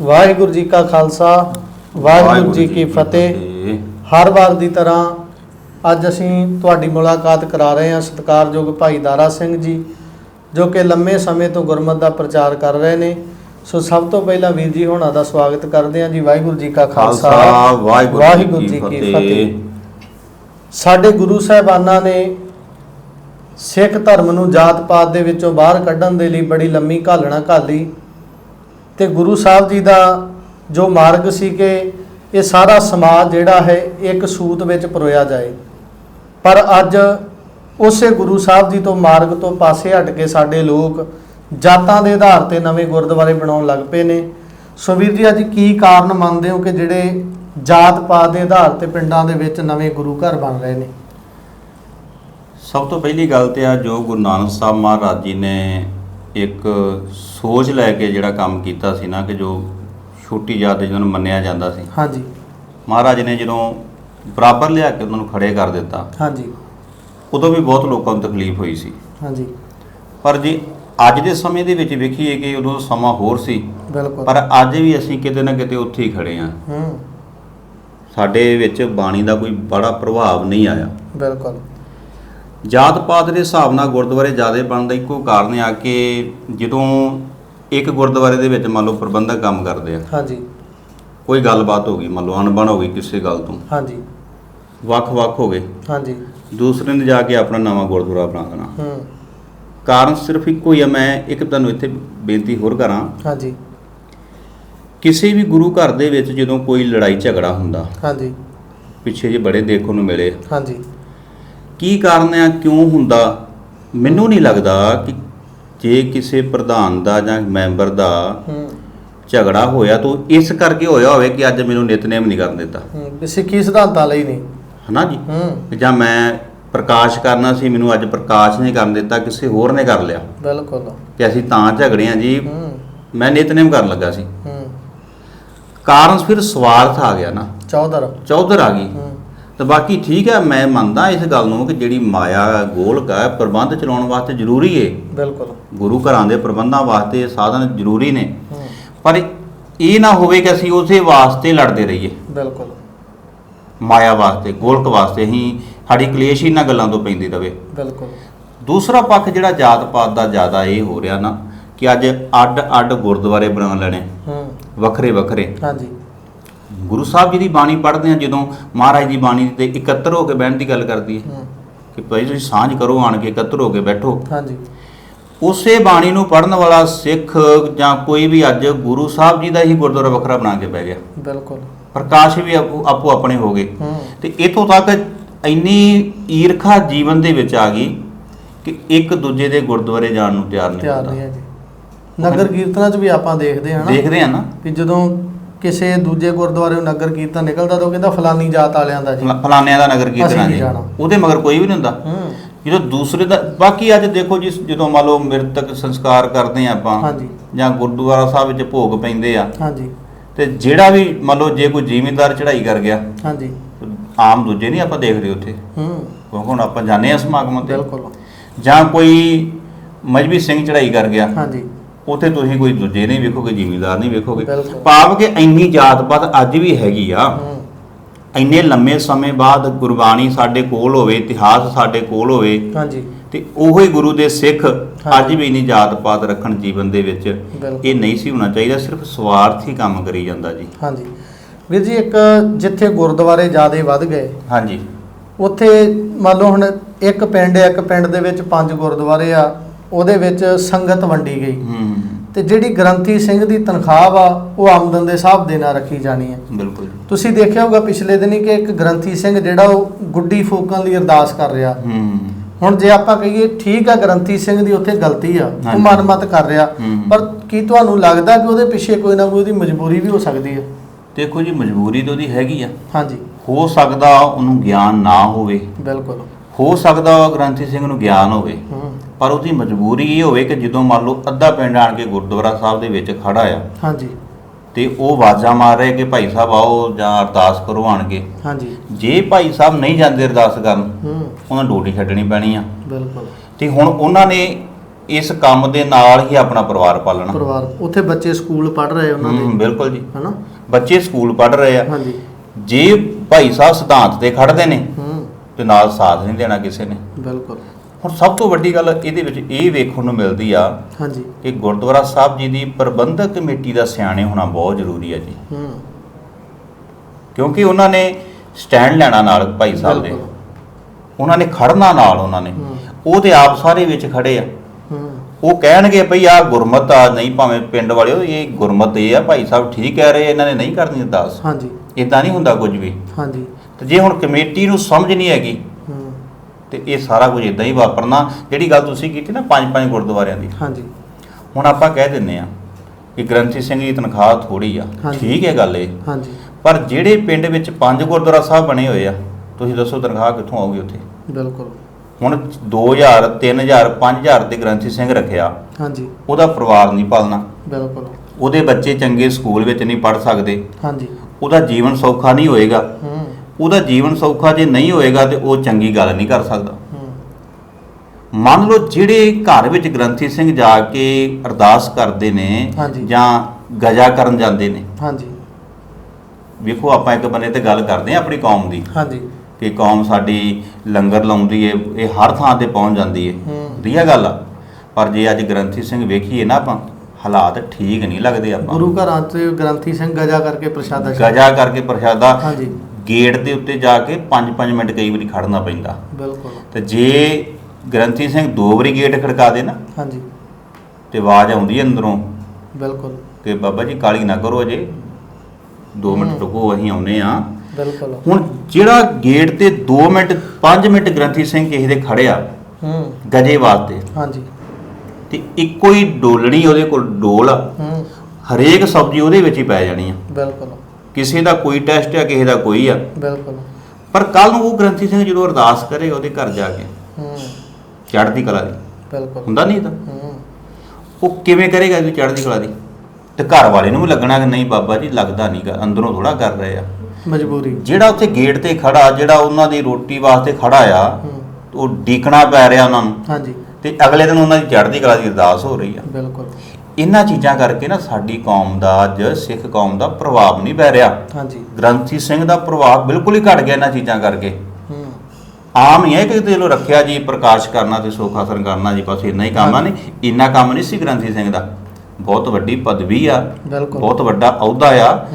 ਵਾਹਿਗੁਰੂ ਜੀ ਕਾ ਖਾਲਸਾ ਵਾਹਿਗੁਰੂ ਜੀ ਕੀ ਫਤਿਹ। ਹਰ ਵਾਰ ਦੀ ਤਰ੍ਹਾਂ ਅੱਜ ਅਸੀਂ ਤੁਹਾਡੀ ਮੁਲਾਕਾਤ ਕਰਾ ਰਹੇ ਹਾਂ ਸਤਿਕਾਰਯੋਗ ਭਾਈ ਦਾਰਾ ਸਿੰਘ ਜੀ ਜੋ ਕਿ ਲੰਮੇ ਸਮੇਂ ਤੋਂ ਗੁਰਮਤ ਦਾ ਪ੍ਰਚਾਰ ਕਰ ਰਹੇ ਨੇ। ਸੋ ਸਭ ਤੋਂ ਪਹਿਲਾਂ ਵੀਰ ਜੀ ਹੋਣਾ ਦਾ ਸਵਾਗਤ ਕਰਦੇ ਹਾਂ ਜੀ ਵਾਹਿਗੁਰੂ ਜੀ ਕਾ ਖਾਲਸਾ ਵਾਹਿਗੁਰੂ ਜੀ ਕੀ ਫਤਿਹ। ਸਾਡੇ ਗੁਰੂ ਸਾਹਿਬਾਨਾਂ ਨੇ ਸਿੱਖ ਧਰਮ ਨੂੰ ਜਾਤ ਪਾਤ ਦੇ ਵਿੱਚੋਂ ਬਾਹਰ ਕੱਢਣ ਦੇ ਲਈ ਬੜੀ ਲੰਮੀ ਘਾਲਣਾ ਘਾਲੀ। ਤੇ ਗੁਰੂ ਸਾਹਿਬ ਜੀ ਦਾ ਜੋ ਮਾਰਗ ਸੀ ਕਿ ਇਹ ਸਾਰਾ ਸਮਾਜ ਜਿਹੜਾ ਹੈ, ਇੱਕ ਸੂਤ ਵਿੱਚ ਪਰੋਇਆ ਜਾਏ। ਪਰ ਅੱਜ ਉਸੇ ਗੁਰੂ ਸਾਹਿਬ ਜੀ ਤੋਂ ਮਾਰਗ ਤੋਂ ਪਾਸੇ ਹਟ ਕੇ ਸਾਡੇ ਲੋਕ ਜਾਤਾਂ ਦੇ ਆਧਾਰ ਤੇ ਨਵੇਂ ਗੁਰਦੁਆਰੇ ਬਣਾਉਣ ਲੱਗ ਪਏ ਨੇ। ਸੋ ਵੀਰ ਜੀ, ਅੱਜ ਕੀ ਕਾਰਨ ਮੰਨਦੇ ਹੋ ਕਿ ਜਿਹੜੇ ਜਾਤ ਪਾਤ ਦੇ ਆਧਾਰ ਤੇ ਪਿੰਡਾਂ ਦੇ ਵਿੱਚ ਨਵੇਂ ਗੁਰੂ ਘਰ ਬਣ ਰਹੇ ਨੇ? ਸਭ ਤੋਂ ਪਹਿਲੀ ਗੱਲ ਤੇ ਆ, ਜੋ ਗੁਰੂ ਨਾਨਕ ਸਾਹਿਬ ਮਹਾਰਾਜ ਜੀ ਨੇ ਇੱਕ ਸੋਚ ਲੈ ਕੇ ਜਿਹੜਾ ਕੰਮ ਕੀਤਾ ਸੀ ਨਾ ਕਿ ਜੋ ਛੋਟੀ ਜਾਤ ਦੇ ਜਿਹਨਾਂ ਨੂੰ ਮੰਨਿਆ ਜਾਂਦਾ ਸੀ। ਹਾਂਜੀ। ਮਹਾਰਾਜ ਨੇ ਜਦੋਂ ਬਰਾਬਰ ਲਿਆ ਕੇ ਉਹਨਾਂ ਨੂੰ ਖੜੇ ਕਰ ਦਿੱਤਾ ਹਾਂਜੀ। ਉਦੋਂ ਵੀ ਬਹੁਤ ਲੋਕਾਂ ਨੂੰ ਤਕਲੀਫ ਹੋਈ ਸੀ। ਹਾਂਜੀ। ਪਰ ਜੇ ਅੱਜ ਦੇ ਸਮੇਂ ਦੇ ਵਿੱਚ ਵੇਖੀਏ ਕਿ ਉਦੋਂ ਸਮਾਂ ਹੋਰ ਸੀ ਬਿਲਕੁਲ। ਪਰ ਅੱਜ ਵੀ ਅਸੀਂ ਕਿਤੇ ਨਾ ਕਿਤੇ ਉੱਥੇ ਹੀ ਖੜੇ ਆ ਹੂੰ। ਸਾਡੇ ਵਿੱਚ ਬਾਣੀ ਦਾ ਕੋਈ ਬੜਾ ਪ੍ਰਭਾਵ ਨਹੀਂ ਆਇਆ। ਬਿਲਕੁਲ। ਜਾਤ ਪਾਤ ਦੇ ਹਿਸਾਬ ਨਾਲ ਗੁਰਦੁਆਰੇ ਜ਼ਿਆਦਾ ਬਣਨ ਦਾ ਇੱਕੋ ਕਾਰਨ ਆ ਕਿ ਜਦੋਂ ਇੱਕ ਗੁਰਦੁਆਰੇ ਦੇ ਵਿੱਚ ਮੰਨ ਲਓ ਪ੍ਰਬੰਧਕ ਕੰਮ ਕਰਦੇ ਆ। ਹਾਂਜੀ। ਕੋਈ ਗੱਲਬਾਤ ਹੋ ਗਈ ਮੰਨ ਲਓ ਅਣਬਣ ਹੋ ਗਈ ਕਿਸੇ ਗੱਲ ਤੋਂ। ਹਾਂਜੀ। ਵੱਖ-ਵੱਖ ਹੋ ਗਏ। ਹਾਂਜੀ। ਦੂਸਰੇ ਨੇ ਜਾ ਕੇ ਆਪਣਾ ਨਵਾਂ ਗੁਰਦੁਆਰਾ ਬਣਾ ਦੇਣਾ। ਹੂੰ। ਕਾਰਨ ਸਿਰਫ ਇੱਕੋ ਹੀ ਆ ਮੈਂ ਇੱਕ ਤੁਹਾਨੂੰ ਇੱਥੇ ਬੇਨਤੀ ਹੋਰ ਕਰਾਂ। ਹਾਂਜੀ। ਕਿਸੇ ਵੀ ਗੁਰੂ ਘਰ ਦੇ ਵਿੱਚ ਜਦੋਂ ਕੋਈ ਲੜਾਈ ਝਗੜਾ ਹੁੰਦਾ ਹਾਂਜੀ। ਪਿੱਛੇ ਜੇ ਬੜੇ ਦੇਖਣ ਨੂੰ ਮਿਲੇ। ਹਾਂਜੀ। ਕੀ ਕਾਰਨ ਆ ਕਿਉਂ ਹੁੰਦਾ? ਮੈਨੂੰ ਨਹੀਂ ਲੱਗਦਾ ਕਿ ਜੇ ਕਿਸੇ ਪ੍ਰਧਾਨ ਦਾ ਜਾਂ ਮੈਂਬਰ ਦਾ ਹੂੰ। ਝਗੜਾ ਹੋਇਆ ਤਾਂ ਇਸ ਕਰਕੇ ਹੋਇਆ ਹੋਵੇ ਕਿ ਅੱਜ ਮੈਨੂੰ ਨਿਤਨੇਮ ਨਹੀਂ ਕਰਨ ਦਿੱਤਾ। ਸਿੱਖੀ ਸਿਧਾਂਤਾਂ ਲਈ ਨਹੀਂ। ਹਨਾ ਜੀ? ਹੂੰ। ਜਾਂ ਮੈਂ ਪ੍ਰਕਾਸ਼ ਕਰਨਾ ਸੀ ਮੈਨੂੰ ਅੱਜ ਪ੍ਰਕਾਸ਼ ਨਹੀਂ ਕਰਨ ਦਿੱਤਾ ਕਿਸੇ ਹੋਰ ਨੇ ਕਰ ਲਿਆ। ਬਿਲਕੁਲ। ਕਿ ਅਸੀਂ ਤਾਂ ਝਗੜੇ ਆ ਜੀ। ਮੈਂ ਨਿਤਨੇਮ ਕਰਨ ਲੱਗਾ ਸੀ। ਹੂੰ। ਕਾਰਨ ਫਿਰ ਸਵਾਰਥ ਆ ਗਿਆ ਨਾ। ਚੌਧਰ। ਚੌਧਰ ਆ ਗਈ। ਤੇ ਬਾਕੀ ਠੀਕ ਹੈ ਮੈਂ ਮੰਨਦਾ ਇਸ ਗੱਲ ਨੂੰ ਕਿ ਜਿਹੜੀ ਮਾਇਆ ਗੋਲਕ ਹੈ ਪ੍ਰਬੰਧ ਚਲਾਉਣ ਵਾਸਤੇ ਜ਼ਰੂਰੀ ਏ। ਬਿਲਕੁਲ। ਗੁਰੂ ਘਰਾਂ ਦੇ ਪ੍ਰਬੰਧਾਂ ਵਾਸਤੇ ਇਹ ਸਾਧਨ ਜ਼ਰੂਰੀ ਨੇ। ਹੂੰ। ਪਰ ਇਹ ਨਾ ਹੋਵੇ ਕਿ ਅਸੀਂ ਉਸੇ ਵਾਸਤੇ ਲੜਦੇ ਰਹੀਏ। ਬਿਲਕੁਲ। ਮਾਇਆ ਵਾਸਤੇ ਗੋਲਕ ਵਾਸਤੇ ਅਸੀਂ ਸਾਡੀ ਕਲੇਸ਼ ਇਹਨਾਂ ਗੱਲਾਂ ਤੋਂ ਪੈਂਦੀ ਰਵੇ। ਬਿਲਕੁਲ। ਦੂਸਰਾ ਪੱਖ ਜਿਹੜਾ ਜਾਤ ਪਾਤ ਦਾ ਜ਼ਿਆਦਾ ਇਹ ਹੋ ਰਿਹਾ ਨਾ ਕਿ ਅੱਜ ਅੱਡ ਅੱਡ ਗੁਰਦੁਆਰੇ ਬਣਾ ਲੈਣੇ। ਹੂੰ। ਵੱਖਰੇ ਵੱਖਰੇ ਹਾਂਜੀ। ਗੁਰੂ ਸਾਹਿਬ ਜੀ ਦੀ ਬਾਣੀ ਪੜ੍ਹਦੇ ਆ ਜਦੋਂ ਮਹਾਰਾਜ ਦੀ ਬਾਣੀ ਤੇ ਇਕੱਤਰ ਹੋ ਕੇ ਬਹਿਣ ਦੀ ਗੱਲ ਕਰਦੀ ਹੈ। ਹੂੰ। ਕਿ ਭਾਈ ਤੁਸੀਂ ਸਾਂਝ ਕਰੋ ਆਣ ਕੇ ਇਕੱਤਰ ਹੋ ਕੇ ਬੈਠੋ। ਹਾਂਜੀ। ਉਸੇ ਬਾਣੀ ਨੂੰ ਪੜਨ ਵਾਲਾ ਸਿੱਖ ਜਾਂ ਕੋਈ ਵੀ ਅੱਜ ਗੁਰੂ ਸਾਹਿਬ ਜੀ ਦਾ ਹੀ ਗੁਰਦੁਆਰਾ ਵੱਖਰਾ ਬਣਾ ਕੇ ਬਹਿ ਗਿਆ। ਬਿਲਕੁਲ। ਪ੍ਰਕਾਸ਼ ਵੀ ਆਪੋ ਆਪੋ ਆਪਣੇ ਹੋ ਗਏ। ਹੂੰ। ਤੇ ਇਥੋਂ ਤੱਕ ਇੰਨੀ ਈਰਖਾ ਜੀਵਨ ਦੇ ਵਿੱਚ ਆ ਗਈ ਕਿ ਇੱਕ ਦੂਜੇ ਦੇ ਗੁਰਦੁਆਰੇ ਜਾਣ ਨੂੰ ਤਿਆਰ ਨਹੀਂ ਤਿਆਰ ਨਹੀਂ ਹੈ ਜੀ ਨਗਰ ਕੀਰਤਨਾਂ 'ਚ ਵੀ ਆਪਾਂ ਦੇਖਦੇ ਹਾਂ ਨਾ ਦੇਖਦੇ ਆ ਨਾ। ਵੀ ਜਦੋਂ ਕਿਸੇ ਦੂਜੇ ਗੁਰਦੁਆਰੇ ਨੂੰ ਨਗਰ ਕੀਰਤਨ ਨਿਕਲਦਾ ਤਾਂ ਉਹ ਕਹਿੰਦਾ ਫਲਾਨੀ ਜਾਤ ਵਾਲਿਆਂ ਦਾ ਜੀ। ਫਲਾ- ਫਲਾਨਿਆਂ ਦਾ ਨਗਰ ਕੀਰਤਨ ਆ ਨਹੀਂ ਜੀ। ਜਾਣਾ। ਉਹਦੇ ਮਗਰ ਕੋਈ ਵੀ ਨਹੀਂ ਹੁੰਦਾ। ਹੂੰ। ਜਦੋਂ ਦੂਸਰੇ ਦਾ ਬਾਕੀ ਅੱਜ ਦੇਖੋ ਜੀ ਜਦੋਂ ਮੰਨ ਲਓ ਮ੍ਰਿਤਕ ਸੰਸਕਾਰ ਕਰਦੇ ਆ ਆਪਾਂ ਹਾਂਜੀ। ਜਾਂ ਗੁਰਦੁਆਰਾ ਸਾਹਿਬ ਵਿੱਚ ਭੋਗ ਪੈਂਦੇ ਆ ਹਾਂਜੀ। ਤੇ ਜਿਹੜਾ ਵੀ ਮੰਨ ਲਓ ਜੇ ਕੋਈ ਜ਼ਿਮੀਂਦਾਰ ਚੜ੍ਹਾਈ ਕਰ ਗਿਆ ਹਾਂਜੀ। ਆਮ ਦੂਜੇ ਨਹੀਂ ਆਪਾਂ ਦੇਖਦੇ ਉੱਥੇ। ਹੂੰ। ਕਿਉਂਕਿ ਹੁਣ ਆਪਾਂ ਜਾਂਦੇ ਆ ਸਮਾਗਮਾਂ ਤੇ ਬਿਲਕੁਲ। ਜਾਂ ਕੋਈ ਮਜਬੀ ਸਿੰਘ ਚੜ੍ਹਾਈ ਕਰ ਗਿਆ। ਹਾਂਜੀ। ਉੱਥੇ ਤੁਸੀਂ ਕੋਈ ਦੂਜੇ ਨਹੀਂ ਵੇਖੋਗੇ ਜ਼ਿਮੀਂਦਾਰ ਨਹੀਂ ਵੇਖੋਗੇ। ਬਿਲਕੁਲ। ਭਾਵ ਕਿ ਇੰਨੀ ਜਾਤ-ਪਾਤ ਅੱਜ ਵੀ ਹੈਗੀ ਆ। ਇੰਨੇ ਲੰਮੇ ਸਮੇਂ ਬਾਅਦ ਗੁਰਬਾਣੀ ਸਾਡੇ ਕੋਲ ਹੋਵੇ ਇਤਿਹਾਸ ਸਾਡੇ ਕੋਲ ਹੋਵੇ ਹਾਂਜੀ। ਤੇ ਉਹੀ ਗੁਰੂ ਦੇ ਸਿੱਖ ਅੱਜ। ਵੀ ਨਹੀਂ ਜਾਤ-ਪਾਤ ਰੱਖਣ ਜੀਵਨ ਦੇ ਵਿੱਚ ਬਿਲਕੁਲ। ਇਹ ਨਹੀਂ ਸੀ ਹੋਣਾ ਚਾਹੀਦਾ ਸਿਰਫ ਸਵਾਰਥੀ ਕੰਮ ਕਰੀ ਜਾਂਦਾ ਜੀ। ਹਾਂਜੀ। ਵੀਰ ਜੀ ਇੱਕ ਜਿੱਥੇ ਗੁਰਦੁਆਰੇ ਜ਼ਿਆਦੇ ਵੱਧ ਗਏ ਹਾਂਜੀ। ਉੱਥੇ ਮੰਨ ਲਓ ਹੁਣ ਇੱਕ ਪਿੰਡ ਹੈ ਇੱਕ ਪਿੰਡ ਦੇ ਵਿੱਚ ਪੰਜ ਗੁਰਦੁਆਰੇ ਆ ਉਹਦੇ ਵਿੱਚ ਸੰਗਤ ਵੰਡੀ ਗਈ। ਹੂੰ। ਤੇ ਜਿਹੜੀ ਗ੍ਰੰਥੀ ਸਿੰਘ ਦੀ ਤਨਖਾਹ ਵਾ ਉਹ ਆਮਦਨ ਦੇ ਹਿਸਾਬ ਦੇ ਨਾਲ ਰੱਖੀ ਜਾਣੀ ਹੈ। ਬਿਲਕੁਲ ਤੁਸੀਂ ਦੇਖਿਆ ਹੋਊਗਾ ਪਿਛਲੇ ਦਿਨੀ ਕਿ ਇੱਕ ਗ੍ਰੰਥੀ ਸਿੰਘ ਜਿਹੜਾ ਉਹ ਗੁੱਡੀ ਫੂਕਣ ਲਈ ਅਰਦਾਸ ਕਰ ਰਿਹਾ। ਹੂੰ। ਹੁਣ ਜੇ ਆਪਾਂ ਕਹੀਏ ਠੀਕ ਆ ਗ੍ਰੰਥੀ ਸਿੰਘ ਦੀ ਉੱਥੇ ਗਲਤੀ ਆ ਉਹ। ਮਨਮਤ ਕਰ ਰਿਹਾ। ਪਰ ਕੀ ਤੁਹਾਨੂੰ ਲੱਗਦਾ ਕਿ ਉਹਦੇ ਪਿੱਛੇ ਕੋਈ ਨਾ ਕੋਈ ਉਹਦੀ ਮਜਬੂਰੀ ਵੀ ਹੋ ਸਕਦੀ ਹੈ ਦੇਖੋ ਜੀ ਮਜਬੂਰੀ ਤਾਂ ਉਹਦੀ ਹੈਗੀ ਆ। ਹਾਂਜੀ। ਹੋ ਸਕਦਾ ਉਹਨੂੰ ਗਿਆਨ ਨਾ ਹੋਵੇ। ਬਿਲਕੁਲ। ਹੋ ਸਕਦਾ ਗ੍ਰੰਥੀ ਸਿੰਘ ਨੂੰ ਗਿਆਨ ਹੋਵੇ। ਪਰ ਉਹਦੀ ਮਜਬੂਰੀ ਇਹ ਹੋਵੇ ਕਿ ਜਦੋਂ ਮੰਨ ਲਓ ਅੱਧਾ ਪਿੰਡ ਆਣ ਕੇ ਗੁਰਦੁਆਰਾ ਸਾਹਿਬ ਦੇ ਵਿੱਚ ਖੜਾ ਆ ਹਾਂਜੀ। ਤੇ ਉਹ ਆਵਾਜ਼ਾਂ ਮਾਰ ਰਹੇ ਕਿ ਭਾਈ ਸਾਹਿਬ ਆਓ ਜਾਂ ਅਰਦਾਸ ਕਰੋ ਆਣ ਕੇ ਹਾਂਜੀ। ਜੇ ਭਾਈ ਸਾਹਿਬ ਨਹੀਂ ਜਾਂਦੇ ਅਰਦਾਸ ਕਰਨ ਹੂੰ। ਉਹਨਾਂ ਡਿਊਟੀ ਛੱਡਣੀ ਪੈਣੀ ਆ। ਬਿਲਕੁਲ। ਤੇ ਹੁਣ ਉਹਨਾਂ ਨੇ ਇਸ ਕੰਮ ਦੇ ਨਾਲ ਹੀ ਆਪਣਾ ਪਰਿਵਾਰ ਪਾਲਣਾ। ਪਰਿਵਾਰ ਉੱਥੇ ਬੱਚੇ ਸਕੂਲ ਪੜ ਰਹੇ ਉਹਨਾਂ ਹੂੰ ਦੇ ਬਿਲਕੁਲ ਜੀ। ਹਨਾ? ਬੱਚੇ ਸਕੂਲ ਪੜ ਰਹੇ ਆ। ਹਾਂਜੀ। ਜੇ ਭਾਈ ਸਾਹਿਬ ਸਿਧਾਂਤ ਤੇ ਖੜਦੇ ਨੇ ਹੂੰ। ਤੇ ਨਾਲ ਸਾਥ ਨਹੀਂ ਦੇਣਾ ਕਿਸੇ ਨੇ। ਬਿਲਕੁਲ। ਹੁਣ ਸਭ ਤੋਂ ਵੱਡੀ ਗੱਲ ਇਹਦੇ ਵਿੱਚ ਇਹ ਵੇਖਣ ਨੂੰ ਮਿਲਦੀ ਆ ਹਾਂਜੀ। ਕਿ ਗੁਰਦੁਆਰਾ ਸਾਹਿਬ ਜੀ ਦੀ ਪ੍ਰਬੰਧਕ ਕਮੇਟੀ ਦਾ ਸਿਆਣੇ ਹੋਣਾ ਬਹੁਤ ਜ਼ਰੂਰੀ ਹੈ ਜੀ। ਹੂੰ। ਕਿਉਂਕਿ ਉਹਨਾਂ ਨੇ ਸਟੈਂਡ ਲੈਣਾ ਨਾਲ ਭਾਈ ਸਾਹਿਬ ਦੇ। ਉਹਨਾਂ ਨੇ ਖੜਨਾ ਨਾਲ ਉਹਨਾਂ ਨੇ। ਉਹ ਤੇ ਆਪ ਸਾਰੇ ਵਿੱਚ ਖੜੇ ਆ। ਉਹ ਕਹਿਣਗੇ ਭਈ ਆ ਗੁਰਮਤ ਆ ਨਹੀਂ ਭਾਵੇਂ ਪਿੰਡ ਵਾਲਿਓ ਇਹ ਗੁਰਮਤ ਇਹ ਆ ਭਾਈ ਸਾਹਿਬ ਠੀਕ ਕਹਿ ਰਹੇ ਇਹਨਾਂ ਨੇ ਨਹੀਂ ਕਰਨੀ ਅਰਦਾਸ। ਹਾਂਜੀ। ਇਦਾਂ ਨਹੀਂ ਹੁੰਦਾ ਕੁਝ ਵੀ। ਹਾਂਜੀ। ਤੇ ਜੇ ਹੁਣ ਕਮੇਟੀ ਨੂੰ ਸਮਝ ਨਹੀਂ ਹੈਗੀ ਤੇ ਇਹ ਸਾਰਾ ਕੁਝ ਇਦਾਂ ਹੀ ਵਾਪਰਨਾ ਜਿਹੜੀ ਗੱਲ ਤੁਸੀਂ ਕੀਤੀ ਨਾ ਪੰਜ ਪੰਜ ਗੁਰਦੁਆਰਿਆਂ ਦੀ। ਹਾਂਜੀ। ਹੁਣ ਆਪਾਂ ਕਹਿ ਦਿੰਨੇ ਆ ਕਿ ਗ੍ਰੰਥੀ ਸਿੰਘ ਦੀ ਤਨਖਾਹ ਥੋੜੀ ਆ। ਠੀਕ ਹੈ ਗੱਲ ਇਹ। ਹਾਂਜੀ। ਪਰ ਜਿਹੜੇ ਪਿੰਡ ਵਿੱਚ ਪੰਜ ਗੁਰਦੁਆਰਾ ਸਾਹਿਬ ਬਣੇ ਹੋਏ ਆ ਤੁਸੀਂ ਦੱਸੋ ਤਨਖਾਹ ਕਿੱਥੋਂ ਆਊਗੀ ਉੱਥੇ? ਬਿਲਕੁਲ। ਹੁਣ 2000 3000 5000 ਦੇ ਗ੍ਰੰਥੀ ਸਿੰਘ ਰੱਖਿਆ। ਹਾਂਜੀ। ਉਹਦਾ ਪਰਿਵਾਰ ਨਹੀਂ ਪਾਲਣਾ। ਬਿਲਕੁਲ। ਉਹਦੇ ਬੱਚੇ ਚੰਗੇ ਸਕੂਲ ਵਿੱਚ ਨਹੀਂ ਪੜ ਸਕਦੇ। ਹਾਂਜੀ। ਉਹਦਾ ਜੀਵਨ ਸੌਖਾ ਨਹੀਂ ਹੋਏਗਾ। ਹੂੰ। ਉਹਦਾ ਜੀਵਨ ਸੌਖਾ ਜੇ ਨਹੀਂ ਹੋਏਗਾ ਤੇ ਉਹ ਚੰਗੀ ਗੱਲ ਨਹੀਂ ਕਰ ਸਕਦਾ। ਮੰਨ ਲਓ ਜਿਹੜੇ ਘਰ ਵਿੱਚ ਗ੍ਰੰਥੀ ਸਿੰਘ ਜਾ ਕੇ ਅਰਦਾਸ ਕਰਦੇ ਨੇ। ਜਾਂ ਗਜਾ ਕਰਨ ਜਾਂਦੇ ਨੇ। ਹਾਂਜੀ। ਵੇਖੋ ਆਪਾਂ ਇੱਕ ਬੰਨੇ ਤੇ ਗੱਲ ਕਰਦੇ ਆ ਆਪਣੀ ਕੌਮ ਦੀ। ਹਾਂਜੀ। ਕਿ ਕੌਮ ਸਾਡੀ ਲੰਗਰ ਲਾਉਂਦੀ ਏ ਇਹ ਹਰ ਥਾਂ ਤੇ ਪਹੁੰਚ ਜਾਂਦੀ ਏ। ਹੂੰ। ਵਧੀਆ ਗੱਲ? ਆ ਪਰ ਜੇ ਅੱਜ ਗ੍ਰੰਥੀ ਸਿੰਘ ਵੇਖੀਏ ਨਾ ਆਪਾਂ ਹਾਲਾਤ ਠੀਕ ਨਹੀਂ ਲੱਗਦੇ ਆਪਾਂ। ਗੁਰੂ ਘਰਾਂ 'ਚ ਗ੍ਰੰਥੀ ਸਿੰਘ ਗਜਾ ਕਰਕੇ ਪ੍ਰਸ਼ਾਦਾ ਗਜਾ ਕਰਕੇ ਪ੍ਰਸ਼ਾਦਾ ਹਾਂਜੀ। ਗੇਟ ਦੇ ਉੱਤੇ ਜਾ ਕੇ 5-5 ਮਿੰਟ ਕਈ ਵਾਰੀ ਖੜਨਾ ਪੈਂਦਾ। ਬਿਲਕੁਲ। ਤੇ ਜੇ ਗ੍ਰੰਥੀ ਸਿੰਘ ਦੋ ਵਾਰੀ ਗੇਟ ਖੜਕਾ ਦੇ ਨਾ ਹਾਂਜੀ। ਤੇ ਆਵਾਜ਼ ਆਉਂਦੀ ਹੈ ਅੰਦਰੋਂ। ਬਿਲਕੁਲ। ਕਿ ਬਾਬਾ ਜੀ ਕਾਲੀ ਨਾ ਕਰੋ ਅਜੇ। 2 ਮਿੰਟ। ਰੁਕੋ ਅਸੀਂ ਆਉਨੇ ਆ ਬਿਲਕੁਲ। ਹੁਣ ਜਿਹੜਾ ਗੇਟ ਤੇ 2 ਮਿੰਟ 5 ਮਿੰਟ ਗ੍ਰੰਥੀ ਸਿੰਘ ਕਿਸੇ ਦੇ ਖੜਿਆ ਹੂੰ। ਗਜੇ ਵਾਸਤੇ ਹਾਂਜੀ। ਤੇ ਇੱਕੋ ਹੀ ਡੋਲਣੀ ਉਹਦੇ ਕੋਲ ਡੋਲ ਹੂੰ। ਹਰੇਕ ਸਬਜ਼ੀ ਉਹਦੇ ਵਿੱਚ ਹੀ ਪੈ ਜਾਣੀ ਆ। ਬਿਲਕੁਲ। ਕਿਸੇ ਦਾ ਕੋਈ ਟੈਸਟ ਆ ਕਿਸੇ ਦਾ ਕੋਈ ਆ। ਬਿਲਕੁਲ। ਪਰ ਕੱਲ ਨੂੰ ਉਹ ਗ੍ਰੰਥੀ ਸਿੰਘ ਜਦੋਂ ਅਰਦਾਸ ਕਰੇ ਉਹਦੇ ਘਰ ਜਾ ਕੇ ਹੂੰ। ਚੜ੍ਹਦੀ ਕਲਾ ਦੀ। ਬਿਲਕੁਲ। ਹੁੰਦਾ ਨਹੀਂ ਤਾਂ? ਹੂੰ। ਉਹ ਕਿਵੇਂ ਕਰੇਗਾ ਇਹਦੀ ਚੜ੍ਹਦੀ ਕਲਾ ਦੀ? ਤੇ ਘਰ ਵਾਲੇ ਨੂੰ ਵੀ ਲੱਗਣਾ ਕਿ ਨਹੀਂ ਬਾਬਾ ਜੀ ਲੱਗਦਾ ਨਹੀਂਗਾ ਅੰਦਰੋਂ ਥੋੜਾ ਕਰ ਰਹੇ ਆ। ਮਜਬੂਰੀ। ਜਿਹੜਾ ਉੱਥੇ ਗੇਟ ਤੇ ਖੜਾ ਜਿਹੜਾ ਉਹਨਾਂ ਦੀ ਰੋਟੀ ਵਾਸਤੇ ਖੜਾ ਆ ਹੂੰ। ਉਹ ਡੀਕਣਾ ਪੈ ਰਿਹਾ ਉਹਨਾਂ ਨੂੰ। ਹਾਂਜੀ। ਤੇ ਅਗਲੇ ਦਿਨ ਉਹਨਾਂ ਦੀ ਚੜ੍ਹਦੀ ਕਲਾ ਦੀ ਅਰਦਾਸ ਹੋ ਰਹੀ ਆ। ਬਿਲਕੁਲ। ਇਹਨਾਂ ਚੀਜ਼ਾਂ ਕਰਕੇ ਨਾ ਸਾਡੀ ਕੌਮ ਦਾ ਅੱਜ ਸਿੱਖ ਕੌਮ ਦਾ ਪ੍ਰਭਾਵ ਨਹੀਂ ਪੈ ਰਿਹਾ। ਹਾਂਜੀ। ਗ੍ਰੰਥੀ ਸਿੰਘ ਦਾ ਪ੍ਰਭਾਵ ਬਿਲਕੁਲ ਹੀ ਘਟ ਗਿਆ ਇਹਨਾਂ ਚੀਜ਼ਾਂ ਕਰਕੇ। ਹੂੰ। ਆਮ ਹੀ ਹੈ ਕਿ ਚਲੋ ਰੱਖਿਆ ਜੀ ਪ੍ਰਕਾਸ਼ ਕਰਨਾ ਤੇ ਸੁੱਖ ਹਾਸਲ ਕਰਨਾ ਜੀ ਬਸ ਇੰਨਾ ਹੀ ਕੰਮ ਆ ਨਹੀਂ ਇੰਨਾ ਕੰਮ ਨਹੀਂ ਸੀ ਗ੍ਰੰਥੀ ਸਿੰਘ ਦਾ। ਬਹੁਤ ਵੱਡੀ ਪਦਵੀ ਆ ਬਹੁਤ ਵੱਡਾ ਅਹੁਦਾ ਆ।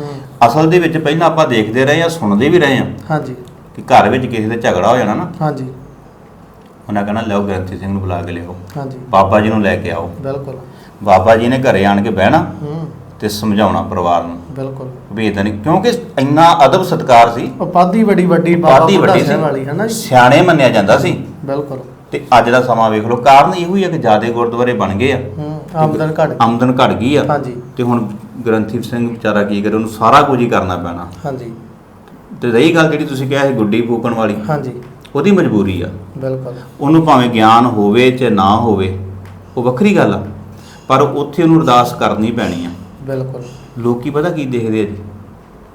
ਅਸਲ ਦੇ ਵਿੱਚ ਪਹਿਲਾਂ ਆਪਾਂ ਦੇਖਦੇ ਰਹੇ ਆ ਸੁਣਦੇ ਵੀ ਰਹੇ ਆ ਹਾਂਜੀ। ਕਿ ਘਰ ਵਿੱਚ ਕਿਸੇ ਦੇ ਝਗੜਾ ਹੋ ਜਾਣਾ ਨਾ। ਹਾਂਜੀ। ਉਹਨਾਂ ਕਹਿਣਾ ਲਿਆਓ ਗ੍ਰੰਥੀ ਸਿੰਘ ਨੂੰ ਬੁਲਾ ਕੇ ਲਿਆਓ। ਹਾਂਜੀ। ਬਾਬਾ ਜੀ ਨੂੰ ਲੈ ਕੇ ਆਓ। ਬਿਲਕੁਲ। ਬਾਬਾ ਜੀ ਨੇ ਘਰੇ ਆਣ ਕੇ ਬਹਿਣਾ ਹੂੰ। ਤੇ ਸਮਝਾਉਣਾ ਪਰਿਵਾਰ ਨੂੰ। ਬਿਲਕੁਲ। ਵੀ ਇਦਾਂ ਨਹੀਂ ਕਿਉਂਕਿ ਇੰਨਾ ਅਦਬ ਸਤਕਾਰ ਸੀ। ਉਪਾਧੀ ਬੜੀ ਵੱਡੀ ਬਾਬਾ ਬੁੱਢਾ ਵੱਡੀ ਸਾਹਿਬ ਵਾਲੀ ਹੈ ਨਾ ਸੀ ਜੀ? ਸਿਆਣੇ ਮੰਨਿਆ ਜਾਂਦਾ ਸੀ। ਬਿਲਕੁਲ। ਤੇ ਅੱਜ ਦਾ ਸਮਾਂ ਵੇਖ ਲਓ ਕਾਰਨ ਇਹੋ ਹੀ ਹੈ ਕਿ ਜਿਆਦੇ ਗੁਰਦੁਆਰੇ ਬਣ ਗਏ ਆ। ਹੂੰ ਆਮਦਨ ਘਟ ਗਈ। ਆਮਦਨ ਘਟ ਗਈ ਆ। ਹਾਂਜੀ। ਤੇ ਹੁਣ ਗ੍ਰੰਥੀ ਸਿੰਘ ਵਿਚਾਰਾ ਕੀ ਕਰੇ ਉਹਨੂੰ ਸਾਰਾ ਕੁਝ ਹੀ ਕਰਨਾ ਪੈਣਾ। ਹਾਂਜੀ। ਤੇ ਰਹੀ ਗੱਲ ਜਿਹੜੀ ਤੁਸੀਂ ਕਿਹਾ ਸੀ ਗੁੱਡੀ ਫੂਕਣ ਵਾਲੀ। ਹਾਂਜੀ। ਉਹਦੀ ਮਜਬੂਰੀ ਆ। ਬਿਲਕੁਲ। ਉਹਨੂੰ ਭਾਵੇਂ ਗਿਆਨ ਹੋਵੇ ਚਾਹੇ ਨਾ ਹੋਵੇ ਉਹ ਵੱਖਰੀ ਗੱਲ ਆ। ਪਰ ਉੱਥੇ ਉਹਨੂੰ ਅਰਦਾਸ ਕਰਨੀ ਪੈਣੀ ਆ। ਬਿਲਕੁਲ। ਲੋਕੀ ਪਤਾ ਕੀ ਦੇਖਦੇ ਆ ਜੀ?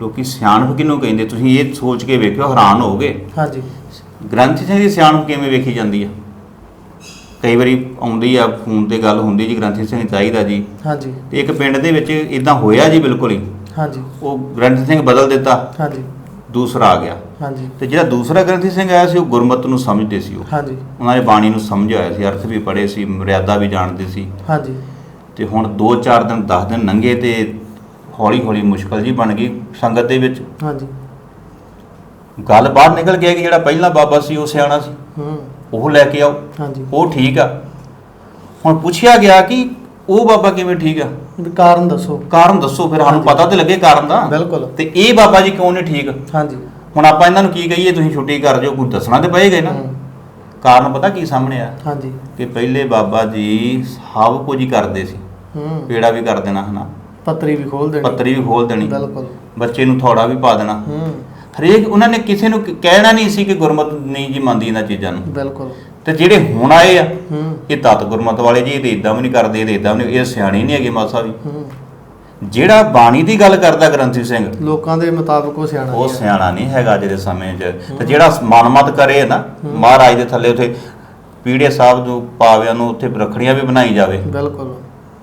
ਲੋਕੀ ਸਿਆਣਪ ਕਿਹਨੂੰ ਕਹਿੰਦੇ? ਤੁਸੀਂ ਇਹ ਸੋਚ ਕੇ ਵੇਖਿਓ ਹੈਰਾਨ ਹੋਗੇ ਹਾਂਜੀ। ਗ੍ਰੰਥੀ ਸਿੰਘ ਦੀ ਸਿਆਣਪ ਕਿਵੇਂ ਵੇਖੀ ਜਾਂਦੀ ਆ? ਕਈ ਵਾਰੀ ਆਉਂਦੀ ਆ ਫੋਨ ਤੇ ਗੱਲ ਹੁੰਦੀ ਜੀ ਗ੍ਰੰਥੀ ਸਿੰਘ ਚਾਹੀਦਾ ਜੀ। ਹਾਂਜੀ। ਤੇ ਇੱਕ ਪਿੰਡ ਦੇ ਵਿੱਚ ਇਦਾਂ ਹੋਇਆ ਜੀ ਬਿਲਕੁਲ ਹੀ। ਹਾਂਜੀ। ਉਹ ਗ੍ਰੰਥੀ ਸਿੰਘ ਬਦਲ ਦਿੱਤਾ। ਹਾਂਜੀ। ਦੂਸਰਾ ਆ ਗਿਆ। ਹਾਂਜੀ। ਤੇ ਜਿਹੜਾ ਦੂਸਰਾ ਗ੍ਰੰਥੀ ਸਿੰਘ ਆਇਆ ਸੀ ਉਹ ਗੁਰਮਤ ਨੂੰ ਸਮਝਦੇ ਸੀ ਉਹ। ਹਾਂਜੀ। ਉਹਨਾਂ ਨੇ ਬਾਣੀ ਨੂੰ ਸਮਝਿਆ ਹੋਇਆ ਸੀ ਅਰਥ ਵੀ ਪੜ੍ਹੇ ਸੀ ਮਰਿਆਦਾ ਵੀ ਜਾਣਦੇ ਸੀ। ਹਾਂਜੀ। ਤੇ ਹੁਣ 2-4 ਦਿਨ 10 ਦਿਨ ਲੰਘੇ ਤੇ ਹੌਲੀ ਹੌਲੀ ਮੁਸ਼ਕਲ ਜੀ ਬਣ ਗਈ ਸੰਗਤ ਦੇ ਵਿੱਚ। ਹਾਂਜੀ। ਗੱਲ ਬਾਹਰ ਨਿਕਲ ਗਿਆ ਕਿ ਜਿਹੜਾ ਪਹਿਲਾ ਬਾਬਾ ਸੀ ਉਹ ਸਿਆਣਾ ਸੀ। ਹੂੰ। ਉਹ ਲੈ ਕੇ ਆਓ। ਹਾਂਜੀ। ਉਹ ਠੀਕ ਆ। ਹੁਣ ਪੁੱਛਿਆ ਗਿਆ ਕਿ ਉਹ ਬਾਬਾ ਕਿਵੇਂ ਠੀਕ ਆ? ਕਾਰਨ ਦੱਸੋ। ਕਾਰਨ ਦੱਸੋ ਫਿਰ ਸਾਨੂੰ। ਪਤਾ ਤੇ ਲੱਗੇ ਕਾਰਨ ਦਾ। ਬਿਲਕੁਲ। ਤੇ ਇਹ ਬਾਬਾ ਜੀ ਕਿਉਂ ਨਹੀਂ ਠੀਕ? ਹਾਂਜੀ। ਹੁਣ ਆਪਾਂ ਇਹਨਾਂ ਨੂੰ ਕੀ ਕਹੀਏ ਤੁਸੀਂ ਛੁੱਟੀ ਕਰ ਦਿਓ ਕੋਈ ਦੱਸਣਾ ਤੇ ਪਏਗਾ ਨਾ। ਕਾਰਨ ਪਤਾ ਕੀ ਸਾਹਮਣੇ ਆ? ਹਾਂਜੀ। ਕਿ ਪਹਿਲੇ ਬਾਬਾ ਜੀ ਸਭ ਕੁਝ ਕਰਦੇ ਸੀ। ਹੂੰ। ਪੇੜਾ ਵੀ ਕਰ ਦੇਣਾ ਹਨਾ। ਪੱਤਰੀ ਵੀ ਖੋਲ ਦੇਣੀ। ਪੱਤਰੀ ਵੀ ਖੋਲ ਦੇਣੀ। ਬਿਲਕੁਲ। ਬੱਚੇ ਨੂੰ ਥੋੜਾ ਵੀ ਪਾ ਦੇਣਾ। ਹੂੰ। ਹਰੇਕ ਉਹਨਾਂ ਨੇ ਕਿਸੇ ਨੂੰ ਕਹਿਣਾ ਨਹੀਂ ਸੀ ਕਿ ਗੁਰਮਤ ਨਹੀਂ ਜੀ ਮੰਨਦੀ ਇਹਨਾਂ ਚੀਜ਼ਾਂ ਨੂੰ। ਬਿਲਕੁਲ। ਤੇ ਜਿਹੜੇ ਹੁਣ ਆਏ ਆ ਹੂੰ। ਇਹ ਤਤ ਗੁਰਮਤ ਵਾਲੇ ਜੀ ਇਹ ਤੇ ਇਦਾਂ ਵੀ ਨਹੀਂ ਕਰਦੇ ਇਹ ਤੇ ਇਦਾਂ ਵੀ ਨਹੀਂ ਇਹ ਸਿਆਣੇ ਨਹੀਂ ਹੈਗੇ ਮਾਸਾ ਵੀ ਹੂੰ। ਜਿਹੜਾ ਬਾਣੀ ਦੀ ਗੱਲ ਕਰਦਾ ਗ੍ਰੰਥੀ ਸਿੰਘ ਲੋਕਾਂ ਦੇ ਮੁਤਾਬਕ ਉਹ ਸਿਆਣਾ ਉਹ। ਸਿਆਣਾ ਨਹੀਂ ਹੈਗਾ ਅੱਜ ਦੇ ਸਮੇਂ 'ਚ। ਤੇ ਜਿਹੜਾ ਮਨਮਤ ਕਰੇ ਨਾ ਮਹਾਰਾਜ ਦੇ ਥੱਲੇ ਉਥੇ ਪੀੜੇ ਸਾਹਿਬ ਨੂੰ ਪਾਵਿਆਂ ਨੂੰ ਉੱਥੇ ਰੱਖੜੀਆਂ ਵੀ ਬਣਾਈ ਜਾਵੇ। ਬਿਲਕੁਲ।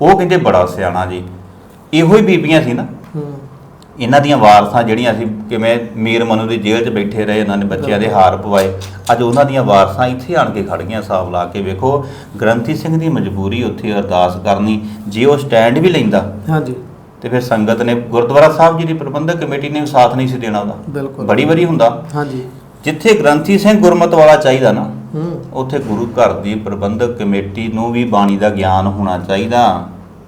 ਉਹ ਕਹਿੰਦੇ ਬੜਾ ਸਿਆਣਾ ਜੀ। ਇਹੋ ਹੀ ਬੀਬੀਆਂ ਸੀ ਨਾ। ਇਹਨਾਂ ਦੀਆਂ ਵਾਰਸਾਂ ਜਿਹੜੀਆਂ ਸੀ ਕਿਵੇਂ ਮੀਰ ਮਨੂ ਦੀ ਜੇਲ੍ਹ 'ਚ ਬੈਠੇ ਰਹੇ ਇਹਨਾਂ ਨੇ ਬੱਚਿਆਂ ਦੇ ਹਾਰ ਪਵਾਏ। ਅੱਜ ਉਹਨਾਂ ਦੀਆਂ ਵਾਰਸਾਂ ਇੱਥੇ ਆਣ ਕੇ ਖੜ ਗਈਆਂ ਹਿਸਾਬ ਲਾ ਕੇ ਵੇਖੋ ਗ੍ਰੰਥੀ ਸਿੰਘ ਦੀ ਮਜਬੂਰੀ ਉੱਥੇ ਅਰਦਾਸ ਕਰਨੀ ਜੇ ਉਹ ਸਟੈਂਡ ਵੀ ਲੈਂਦਾ ਹਾਂਜੀ। ਤੇ ਫਿਰ ਸੰਗਤ ਨੇ ਗੁਰਦੁਆਰਾ ਸਾਹਿਬ ਜੀ ਦੀ ਪ੍ਰਬੰਧਕ ਕਮੇਟੀ ਨੇ ਵੀ ਸਾਥ ਨਹੀਂ ਸੀ ਦੇਣਾ ਉਹਦਾ। ਬਿਲਕੁਲ। ਬੜੀ ਵਾਰੀ ਹੁੰਦਾ। ਹਾਂਜੀ। ਜਿੱਥੇ ਗ੍ਰੰਥੀ ਸਿੰਘ ਗੁਰਮਤ ਵਾਲਾ ਚਾਹੀਦਾ ਨਾ ਉੱਥੇ ਗੁਰੂ ਘਰ ਦੀ ਪ੍ਰਬੰਧਕ ਕਮੇਟੀ ਨੂੰ ਵੀ ਬਾਣੀ ਦਾ ਗਿਆਨ ਹੋਣਾ ਚਾਹੀਦਾ।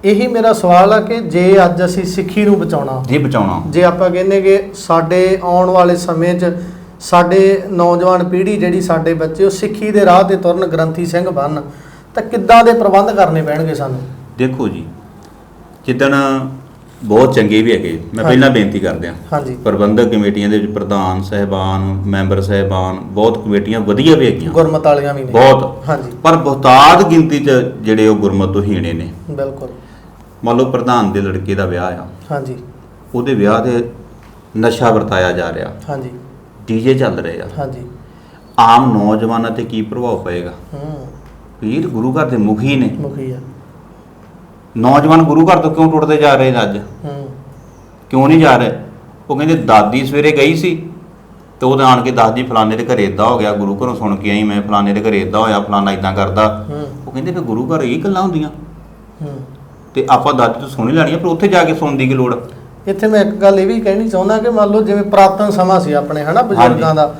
ਇਹੀ ਮੇਰਾ ਸਵਾਲ ਆ ਕਿ ਜੇ ਅੱਜ ਅਸੀਂ ਸਿੱਖੀ ਨੂੰ ਬਚਾਉਣਾ ਜੇ ਬਚਾਉਣਾ। ਜੇ ਆਪਾਂ ਕਹਿੰਦੇ ਕਿ ਸਾਡੇ ਆਉਣ ਵਾਲੇ ਸਮੇਂ 'ਚ ਸਾਡੇ ਨੌਜਵਾਨ ਪੀੜ੍ਹੀ ਜਿਹੜੀ ਸਾਡੇ ਬੱਚੇ ਉਹ ਸਿੱਖੀ ਦੇ ਰਾਹ ਤੇ ਤੁਰਨ ਗ੍ਰੰਥੀ ਸਿੰਘ ਬਣ ਤਾਂ ਕਿੱਦਾਂ ਦੇ ਪ੍ਰਬੰਧ ਕਰਨੇ ਪੈਣਗੇ ਸਾਨੂੰ? ਦੇਖੋ ਜੀ ਜਿੱਦਣ ਬਹੁਤ ਚੰਗੇ ਵੀ ਹੈਗੇ। ਮੈਂ। ਪਹਿਲਾਂ ਬੇਨਤੀ ਕਰਦਿਆਂ ਹਾਂਜੀ। ਪ੍ਰਬੰਧਕ ਕਮੇਟੀਆਂ ਦੇ ਵਿੱਚ ਪ੍ਰਧਾਨ ਸਹਿਬਾਨ ਮੈਂਬਰ ਸਹਿਬਾਨ ਬਹੁਤ ਕਮੇਟੀਆਂ ਵਧੀਆ ਵੀ ਹੈਗੀਆਂ। ਗੁਰਮਤ ਵਾਲੀਆਂ ਵੀ ਨੇ। ਬਹੁਤ। ਹਾਂਜੀ। ਪਰ ਬਹੁਤਾਤ ਗਿਣਤੀ 'ਚ ਜਿਹੜੇ ਉਹ ਗੁਰਮਤ ਤੋਂ ਹੀਣੇ ਨੇ। ਬਿਲਕੁਲ। ਮੰਨ ਲਓ ਪ੍ਰਧਾਨ ਦੇ ਲੜਕੇ ਦਾ ਵਿਆਹ ਆ। ਹਾਂਜੀ। ਉਹਦੇ ਵਿਆਹ ਤੇ ਨਸ਼ਾ ਵਰਤਾਇਆ ਜਾ ਰਿਹਾ। ਹਾਂਜੀ। ਡੀਜੇ ਚੱਲ ਰਹੇ ਆ। ਹਾਂਜੀ। ਆਮ ਨੌਜਵਾਨਾਂ ਤੇ ਕੀ ਪ੍ਰਭਾਵ ਪਏਗਾ? ਹੂੰ। ਵੀਰ ਗੁਰੂ ਘਰ ਦੇ ਮੁਖੀ ਨੇ। ਮੁਖੀ ਆ। ਨੌਜਵਾਨ ਗੁਰੂ ਘਰ ਤੋਂ ਕਿਉਂ ਟੁੱਟਦੇ ਜਾ ਰਹੇ ਨੇ ਅੱਜ? ਹੂੰ। ਕਿਉਂ ਨਹੀਂ ਜਾ ਰਹੇ? ਉਹ ਕਹਿੰਦੇ ਦਾਦੀ ਸਵੇਰੇ ਗਈ ਸੀ ਤੇ ਉਹਦੇ ਆਣ ਕੇ ਦੱਸਦੀ ਫਲਾਣੇ ਦੇ ਘਰੇ ਇਦਾਂ ਹੋ ਗਿਆ ਗੁਰੂ ਘਰੋਂ ਸੁਣ ਕੇ ਆਈ ਮੈਂ ਫਲਾਣੇ ਦੇ ਘਰੇ ਇਦਾਂ ਹੋਇਆ ਫਲਾਣਾ ਇਦਾਂ ਕਰਦਾ। ਉਹ ਕਹਿੰਦੇ ਫਿਰ ਗੁਰੂ ਘਰ ਇਹ ਗੱਲਾਂ ਹੁੰਦੀਆਂ। ਹੂੰ। ਤੇ ਆਪਾਂ ਦਾਦੀ ਤੋਂ ਸੁਣ ਲੈਣੀ ਆ ਪਰ ਉੱਥੇ ਜਾ ਕੇ ਸੁਣਨ ਦੀ ਕੀ ਲੋੜ? ਇੱਥੇ ਮੈਂ ਇੱਕ ਗੱਲ ਇਹ ਵੀ ਕਹਿਣੀ ਚਾਹੁੰਦਾ ਕਿ ਮੰਨ ਲਓ ਜਿਵੇਂ ਪ੍ਰਾਤਨ ਸਮਾਂ ਸੀ ਆਪਣੇ ਹਨਾ ਬਜ਼ੁਰਗਾਂ ਦਾ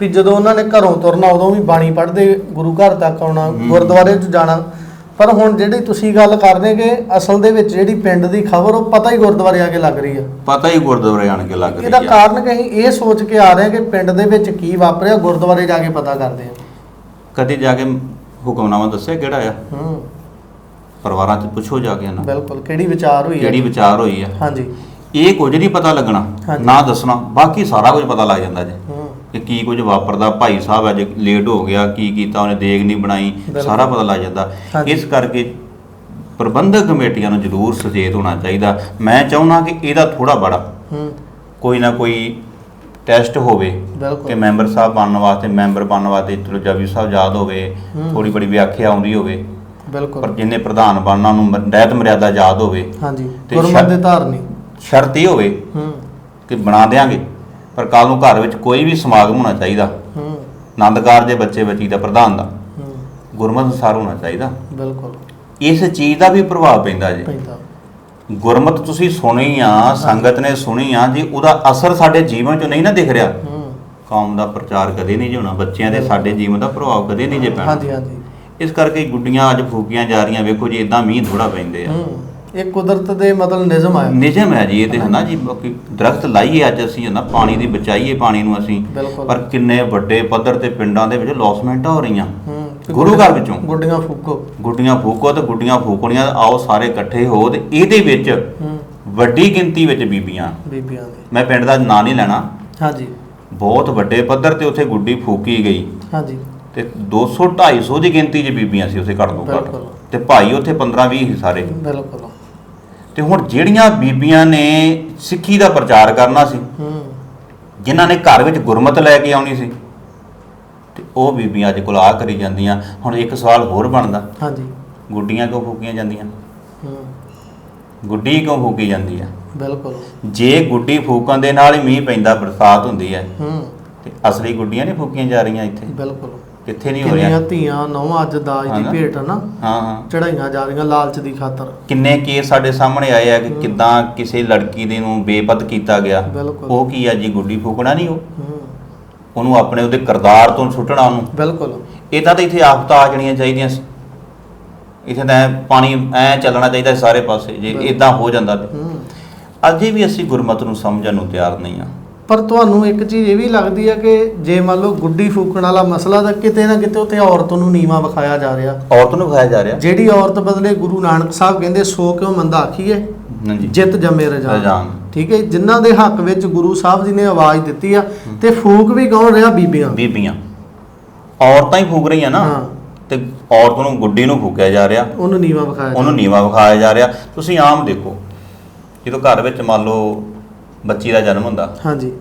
ਵੀ ਜਦੋਂ ਉਹਨਾਂ ਨੇ ਘਰੋਂ ਤੁਰਨਾ ਉਦੋਂ ਵੀ ਬਾਣੀ ਪੜ੍ਹਦੇ ਗੁਰੂ ਘਰ ਤੱਕ ਆਉਣਾ ਗੁਰਦੁਆਰੇ 'ਚ ਜਾਣਾ। ਪਰ ਹੁਣ ਜਿਹੜੀ ਤੁਸੀਂ ਗੱਲ ਕਰਦੇ ਕਿ ਅਸਲ ਦੇ ਵਿੱਚ ਜਿਹੜੀ ਪਿੰਡ ਦੀ ਖਬਰ ਉਹ ਪਤਾ ਹੀ ਗੁਰਦੁਆਰੇ ਆ ਕੇ ਲੱਗ ਰਹੀ ਆ। ਪਤਾ ਹੀ ਗੁਰਦੁਆਰੇ ਆਣ ਕੇ ਲੱਗ ਇਹਦਾ ਰਹੀ ਆ। ਕਾਰਨ ਕਿ ਅਸੀਂ ਇਹ ਸੋਚ ਕੇ ਆ ਰਹੇ ਹਾਂ ਕਿ ਪਿੰਡ ਦੇ ਵਿੱਚ ਕੀ ਵਾਪਰਿਆ ਗੁਰਦੁਆਰੇ ਜਾ ਕੇ ਪਤਾ ਕਰਦੇ ਆ ਕਦੇ ਜਾ ਕੇ ਹੁਕਮਨਾਮਾ ਦੱਸਿਆ ਕਿਹੜਾ ਆ? ਹੂੰ। ਪਰਿਵਾਰਾਂ 'ਚ ਪੁੱਛੋ ਜਾ ਕੇ ਨਾ। ਬਿਲਕੁਲ ਕਿਹੜੀ ਵਿਚਾਰ ਹੋਈ ਹੈ ਕਿਹੜੀ ਵਿਚਾਰ ਹੋਈ ਆ। ਹਾਂਜੀ। ਇਹ ਕੁਝ ਨਹੀਂ ਪਤਾ ਲੱਗਣਾ। ਨਾ ਦੱਸਣਾ ਬਾਕੀ ਸਾਰਾ ਕੁਝ ਪਤਾ ਲੱਗ ਜਾਂਦਾ ਜੀ। ਹੂੰ। ਕਿ ਕੀ ਕੁਝ ਵਾਪਰਦਾ ਭਾਈ ਸਾਹਿਬ ਅੱਜ ਲੇਟ ਹੋ ਗਿਆ ਕੀ ਕੀਤਾ ਉਹਨੇ ਦੇਗ ਨਹੀਂ ਬਣਾਈ। ਸਾਰਾ ਪਤਾ ਲੱਗ ਜਾਂਦਾ। ਇਸ ਕਰਕੇ ਪ੍ਰਬੰਧਕ ਕਮੇਟੀਆਂ ਨੂੰ ਜ਼ਰੂਰ ਸੁਚੇਤ ਹੋਣਾ ਚਾਹੀਦਾ। ਮੈਂ ਚਾਹੁੰਦਾ ਕਿ ਇਹਦਾ ਥੋੜਾ ਬੜਾ ਕੋਈ ਨਾ ਕੋਈ ਟੈਸਟ ਹੋਵੇ ਕਿ ਮੈਂਬਰ ਸਾਹਿਬ ਬਣਨ ਵਾਸਤੇ ਮੈਂਬਰ ਬਣਨ ਵਾਸਤੇ ਚਲੋ ਜਪਜੀ ਸਾਹਿਬ ਯਾਦ ਹੋਵੇ। ਥੋੜੀ ਬੜੀ ਵਿਆਖਿਆ ਆਉਂਦੀ ਹੋਵੇ। ਪਰ ਬਿਲਕੁਲ ਜਿੰਨੇ ਪ੍ਰਧਾਨ ਬਣਨਾ ਨੂੰ ਰਹਿਤ ਮਰਿਆਦਾ ਯਾਦ ਹੋਵੇ ਹਾਂਜੀ। ਤੇ ਗੁਰਮਤ ਦੇ ਧਾਰਨੀ। ਸ਼ਰਤ ਇਹ ਹੋਵੇ ਹੂੰ। ਕਿ ਬਣਾ ਦੇਾਂਗੇ ਪਰ ਕੱਲ ਨੂੰ ਘਰ ਵਿੱਚ ਕੋਈ ਵੀ ਸਮਾਗਮ ਹੋਣਾ ਚਾਹੀਦਾ। ਹੂੰ। ਆਨੰਦਕਾਰ ਦੇ ਬੱਚੇ ਬੱਚੀ ਦਾ ਪ੍ਰਧਾਨ ਦਾ। ਹੂੰ। ਗੁਰਮਤਿ ਅਨੁਸਾਰ ਹੋਣਾ ਚਾਹੀਦਾ। ਬਿਲਕੁਲ। ਇਸ ਚੀਜ਼ ਦਾ ਵੀ ਪ੍ਰਭਾਵ ਪੈਂਦਾ ਜੀ। ਪੈਂਦਾ। ਗੁਰਮਤ ਤੁਸੀਂ ਸੁਣੀ ਆ ਸੰਗਤ ਨੇ ਸੁਣੀ ਆ ਜੀ ਉਹਦਾ ਅਸਰ ਸਾਡੇ ਜੀਵਨ 'ਚ ਨਹੀਂ ਨਾ ਦਿਖ ਰਿਹਾ। ਹੂੰ। ਕੌਮ ਦਾ ਪ੍ਰਚਾਰ ਕਦੇ ਨਹੀਂ ਜੀ ਹੋਣਾ ਬੱਚਿਆਂ ਦੇ ਸਾਡੇ ਜੀਵਨ ਦਾ ਪ੍ਰਭਾਵ ਕਦੇ ਨਹੀਂ ਜੇ ਪੈਣਾ। ਹਾਂਜੀ ਹਾਂਜੀ। ਇਸ ਕਰਕੇ ਗੁੱਡੀਆਂ ਅੱਜ ਫੂਕੀਆਂ ਜਾ ਰਹੀਆਂ ਵੇਖੋ ਜੀ ਇਦਾਂ ਮੀਂਹ ਥੋੜਾ ਪੈਂਦੇ ਆ। ਹੂੰ। ਇਹ ਕੁਦਰਤ ਦੇ ਮਤਲਬ ਨਿਯਮ ਆ। ਨਿਜਮ ਹੈ ਜੀ ਇਹ ਤੇ ਹਨਾ ਜੀ ਬਾਕੀ ਦਰਖਤ ਲਾਈਏ ਅੱਜ ਅਸੀਂ ਹਨਾ ਪਾਣੀ ਦੀ ਬਚਾਈਏ ਪਾਣੀ ਨੂੰ ਅਸੀਂ। ਬਿਲਕੁਲ। ਪਰ ਕਿੰਨੇ ਵੱਡੇ ਪੱਧਰ ਤੇ ਪਿੰਡਾਂ ਦੇ ਵਿੱਚ ਲੌਸਮੈਂਟਾਂ ਹੋ ਰਹੀਆਂ। ਹੂੰ ਗੁਰੂ ਘਰ ਵਿੱਚੋਂ। ਗੁੱਡੀਆਂ ਫੂਕੋ। ਗੁੱਡੀਆਂ ਫੂਕੋ ਤੇ ਗੁੱਡੀਆਂ ਫੂਕਣੀਆਂ ਆਓ ਸਾਰੇ ਇਕੱਠੇ ਹੋ ਤੇ ਇਹਦੇ ਵਿੱਚ ਹੂੰ। ਵੱਡੀ ਗਿਣਤੀ ਵਿੱਚ ਬੀਬੀਆਂ। ਬੀਬੀਆਂ ਦੇ। ਮੈਂ ਪਿੰਡ ਦਾ ਨਾਂ ਨਹੀਂ ਲੈਣਾ। ਹਾਂਜੀ। ਬਹੁਤ ਵੱਡੇ ਪੱਧਰ ਤੇ ਉੱਥੇ ਗੁੱਡੀ ਫੂਕੀ ਗਈ। ਹਾਂਜੀ। ਤੇ 200 250 ਦੀ ਗਿਣਤੀ 'ਚ ਬੀਬੀਆਂ ਸੀ ਉੱਥੇ ਘੱਟ ਤੋਂ ਘੱਟ। ਬਿਲਕੁਲ। ਤੇ ਭਾਈ ਉੱਥੇ 15 20 ਸੀ ਸਾਰੇ। ਬਿਲਕੁਲ। ਤੇ ਹੁਣ ਜਿਹੜੀਆਂ ਬੀਬੀਆਂ ਨੇ ਸਿੱਖੀ ਦਾ ਪ੍ਰਚਾਰ ਕਰਨਾ ਸੀ ਹੂੰ ਜਿਨ੍ਹਾਂ ਨੇ ਘਰ ਵਿੱਚ ਗੁਰਮਤ ਲੈ ਕੇ ਆਉਣੀ ਸੀ ਤੇ ਉਹ ਬੀਬੀਆਂ ਅੱਜ ਕੋਲ ਆ ਕਰੀ ਜਾਂਦੀਆਂ। ਹੁਣ ਇੱਕ ਸਵਾਲ ਹੋਰ ਬਣਦਾ। ਹਾਂਜੀ। ਗੁੱਡੀਆਂ ਕਿਉਂ ਫੂਕੀਆਂ ਜਾਂਦੀਆਂ? ਹੂੰ। ਗੁੱਡੀ ਕਿਉਂ ਫੂਕੀ ਜਾਂਦੀ ਆ? ਬਿਲਕੁਲ। ਜੇ ਗੁੱਡੀ ਫੂਕਣ ਦੇ ਨਾਲ ਹੀ ਮੀਂਹ ਪੈਂਦਾ ਬਰਸਾਤ ਹੁੰਦੀ ਹੈ ਹੂੰ। ਤੇ ਅਸਲੀ ਗੁੱਡੀਆਂ ਨਹੀਂ ਫੂਕੀਆਂ ਜਾ ਰਹੀਆਂ ਇੱਥੇ। ਬਿਲਕੁਲ। ਕਿੱਥੇ ਨਹੀਂ ਹੋ ਕਿੰਨੀਆਂ ਰਹੀਆਂ ਧੀਆਂ ਨੌਵਾਂ ਅੱਜ ਦਾਜ ਦੀ ਹਾਂ ਨਾ। ਭੇਟ ਨਾ? ਹਾਂ ਹਾਂ। ਚੜਾਈਆਂ ਜਾ ਰਹੀਆਂ ਲਾਲਚ ਦੀ ਖਾਤਰ। ਕਿੰਨੇ ਕੇਸ ਸਾਡੇ ਸਾਹਮਣੇ ਆਏ ਆ ਕਿ ਕਿਦਾਂ ਕਿਸੇ ਲੜਕੀ ਦੇ ਨੂੰ ਬੇਪਤ ਕੀਤਾ ਗਿਆ। ਬਿਲਕੁਲ। ਉਹ ਕੀ ਆ ਜੀ ਗੁੱਡੀ ਫੂਕਣਾ ਨਹੀਂ ਉਹ? ਹੂੰ। ਉਹਨੂੰ ਆਪਣੇ ਉਹਦੇ ਕਰਦਾਰ ਤੋਂ ਸੁੱਟਣਾ ਉਹਨੂੰ? ਬਿਲਕੁਲ। ਇਦਾਂ ਤਾਂ ਇੱਥੇ ਆਫਤਾਂ ਆ ਜਾਣੀਆਂ ਚਾਹੀਦੀਆਂ ਸੀ। ਇੱਥੇ ਤਾਂ ਐਂ ਪਾਣੀ ਐ ਚੱਲਣਾ ਚਾਹੀਦਾ ਸੀ ਸਾਰੇ ਪਾਸੇ ਜੇ ਬਿਲਕੁਲ। ਇਦਾਂ ਹੋ ਜਾਂਦਾ ਤੇ। ਹੂੰ। ਅਜੇ ਵੀ ਅਸੀਂ ਗੁਰਮਤ ਨੂੰ ਸਮਝਣ ਨੂੰ ਤਿਆਰ ਨਹੀਂ ਆ। ਪਰ ਤੁਹਾਨੂੰ ਇੱਕ ਚੀਜ਼ ਇਹ ਵੀ ਲੱਗਦੀ ਹੈ ਕਿ ਜੇ ਮੰਨ ਲਓ ਗੁੱਡੀ ਫੂਕਣ ਵਾਲਾ ਮਸਲਾ ਤਾਂ ਕਿਤੇ ਨਾ ਕਿਤੇ ਉੱਥੇ ਔਰਤ ਨੂੰ ਨੀਵਾ ਵਿਖਾਇਆ ਜਾ ਰਿਹਾ। ਔਰਤ ਨੂੰ ਖਾਇਆ ਜਾ ਰਿਹਾ। ਜਿਹੜੀ ਔਰਤ ਬਦਲੇ ਗੁਰੂ ਨਾਨਕ ਸਾਹਿਬ ਕਹਿੰਦੇ ਸੋ ਕਿਉਂ ਮੰਦਾ ਆਖੀਏ ਹਾਂਜੀ। ਜਿੱਤ ਜੰਮੇ ਰਜਾਨ। ਠੀਕ ਹੈ ਜਿਨ੍ਹਾਂ ਦੇ ਹੱਕ ਵਿੱਚ ਗੁਰੂ ਸਾਹਿਬ ਜੀ ਨੇ ਆਵਾਜ਼ ਦਿੱਤੀ ਆ ਤੇ ਫੂਕ ਵੀ ਕੌਣ ਰਿਹਾ? ਬੀਬੀਆਂ। ਬੀਬੀਆਂ। ਔਰਤਾਂ ਹੀ ਫੂਕ ਰਹੀਆਂ ਨਾ। ਤੇ ਔਰਤ ਨੂੰ ਗੁੱਡੀ ਨੂੰ ਫੂਕਿਆ ਜਾ ਰਿਹਾ। ਉਹਨੂੰ ਨੀਵਾ ਵਿਖਾਇਆ ਉਹਨੂੰ ਨੀਵਾ ਵਿਖਾਇਆ ਜਾ ਰਿਹਾ। ਤੁਸੀਂ ਆਮ ਦੇਖੋ ਜਦੋਂ ਘਰ ਵਿੱਚ ਮੰਨ ਲਓ ਬੱਚੀ ਦਾ ਜਨਮ ਹੁੰਦਾ। ਹਾਂਜੀ।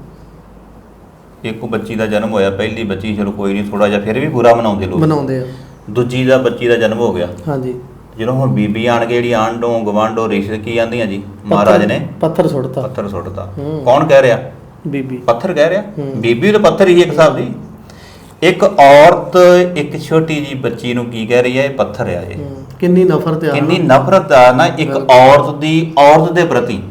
ਇੱਕ ਬੱਚੀ ਦਾ ਜਨਮ ਹੋਇਆ ਪਹਿਲੀ ਬੱਚੀ ਚਲੋ ਕੋਈ ਨਹੀਂ ਥੋੜਾ ਜਿਹਾ ਫਿਰ ਵੀ ਬੁਰਾ ਮਨਾਉਂਦੇ ਲੋਕ। ਬਣਾਉਂਦੇ ਆ। ਦੂਜੀ ਦਾ ਬੱਚੀ ਦਾ ਜਨਮ ਹੋ ਗਿਆ। ਹਾਂਜੀ। ਜਦੋਂ ਹੁਣ ਬੀਬੀ ਆਣ ਕੇ ਜਿਹੜੀ ਆਂਡੋਂ ਗਵਾਂਡੋ ਰਿਸ਼ਤੇ ਕੀ ਆਂਦੀਆਂ ਜੀ? ਮਹਾਰਾਜ ਨੇ? ਪੱਥਰ ਸੁੱਟਤਾ। ਪੱਥਰ ਸੁੱਟਦਾ ਹੂੰ। ਕੌਣ ਕਹਿ ਰਿਹਾ? ਬੀਬੀ। ਪੱਥਰ ਕਹਿ ਰਿਹਾ। ਬੀਬੀ ਤਾਂ ਪੱਥਰ ਹੀ ਇੱਕ ਹਿਸਾਬ ਦੀ। ਇੱਕ ਔਰਤ ਇੱਕ ਛੋਟੀ ਜੀ ਬੱਚੀ ਨੂੰ ਕੀ ਕਹਿ ਰਹੀ ਹੈ? ਇਹ ਪੱਥਰ ਆ ਇਹ। ਕਿੰਨੀ ਨਫ਼ਰਤ ਆ। ਕਿੰਨੀ ਨਫ਼ਰਤ ਆ ਨਾ ਇੱਕ। ਔਰਤ ਦੀ ਔਰਤ ਦੇ ਪ੍ਰਤੀ।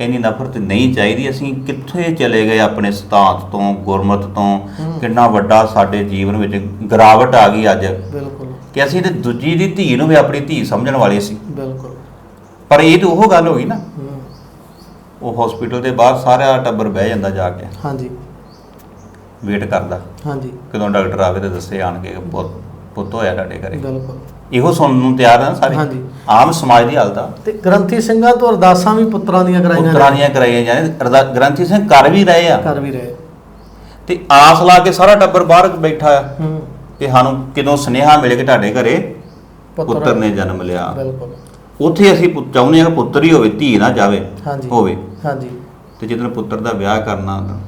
ਇੰਨੀ ਨਫ਼ਰਤ ਨਹੀਂ ਚਾਹੀਦੀ। ਅਸੀਂ ਕਿੱਥੇ ਚਲੇ ਗਏ ਆਪਣੇ ਸਿਧਾਂਤ ਤੋਂ ਗੁਰਮਤ ਤੋਂ। ਕਿੰਨਾ ਵੱਡਾ ਸਾਡੇ ਜੀਵਨ ਵਿੱਚ ਗਿਰਾਵਟ ਆ ਗਈ ਅੱਜ। ਬਿਲਕੁਲ। ਕਿ ਅਸੀਂ ਤੇ ਦੂਜੀ ਦੀ ਧੀ ਨੂੰ ਵੀ ਆਪਣੀ ਧੀ ਸਮਝਣ ਵਾਲੇ ਸੀ। ਬਿਲਕੁਲ। ਪਰ ਇਹ ਤਾਂ ਉਹ ਗੱਲ ਹੋ ਗਈ ਨਾ। ਉਹ ਹਸਪੀਟਲ ਦੇ ਬਾਹਰ ਸਾਰਾ ਟੱਬਰ ਬਹਿ ਜਾਂਦਾ ਜਾ ਕੇ। ਹਾਂਜੀ। ਵੇਟ ਕਰਦਾ। ਹਾਂਜੀ। ਕਦੋਂ ਡਾਕਟਰ ਆਵੇ ਤੇ ਦੱਸੇ ਆਣ ਕੇ ਪੁੱਤ ਹੋਇਆ ਤੁਹਾਡੇ ਘਰੇ। ਬਿਲਕੁਲ। ਇਹੋ ਸੁਣਨ ਨੂੰ ਤਿਆਰ ਆ ਸਾਰੇ। ਹਾਂਜੀ। ਆਮ ਸਮਾਜ ਦੀ ਹਾਲਤ ਆ। ਤੇ ਗ੍ਰੰਥੀ ਸਿੰਘਾਂ ਤੋਂ ਅਰਦਾਸਾਂ ਵੀ ਪੁੱਤਰਾਂ ਦੀਆਂ ਕਰਾਈਆਂ ਪੁੱਤਰਾਂ ਦੀਆਂ ਕਰਾਈਆਂ ਜਾਂਦੇ ਅਰਦਾ- ਗ੍ਰੰਥੀ ਸਿੰਘ ਕਰ ਵੀ ਰਹੇ ਆ। ਕਰ ਵੀ ਰਹੇ। ਤੇ ਆਸ ਲਾ ਕੇ ਸਾਰਾ ਟੱਬਰ ਬਾਹਰ ਬੈਠਾ ਆ। ਹੂੰ। ਕਿ ਸਾਨੂੰ ਕਿਦੋਂ ਸੁਨੇਹਾ ਮਿਲੇ ਕਿ ਤੁਹਾਡੇ ਘਰੇ ਪੁੱਤਰ ਨੇ ਜਨਮ ਲਿਆ। ਬਿਲਕੁਲ। ਉੱਥੇ ਅਸੀਂ ਚਾਹੁੰਦੇ ਹਾਂ ਕਿ ਪੁੱਤਰ ਹੀ ਹੋਵੇ ਧੀ ਨਾ ਜਾਵੇ ਹਾਂਜੀ। ਹੋਵੇ। ਹਾਂਜੀ। ਤੇ ਜਦੋਂ ਪੁੱਤਰ ਦਾ ਵਿਆਹ ਕਰਨਾ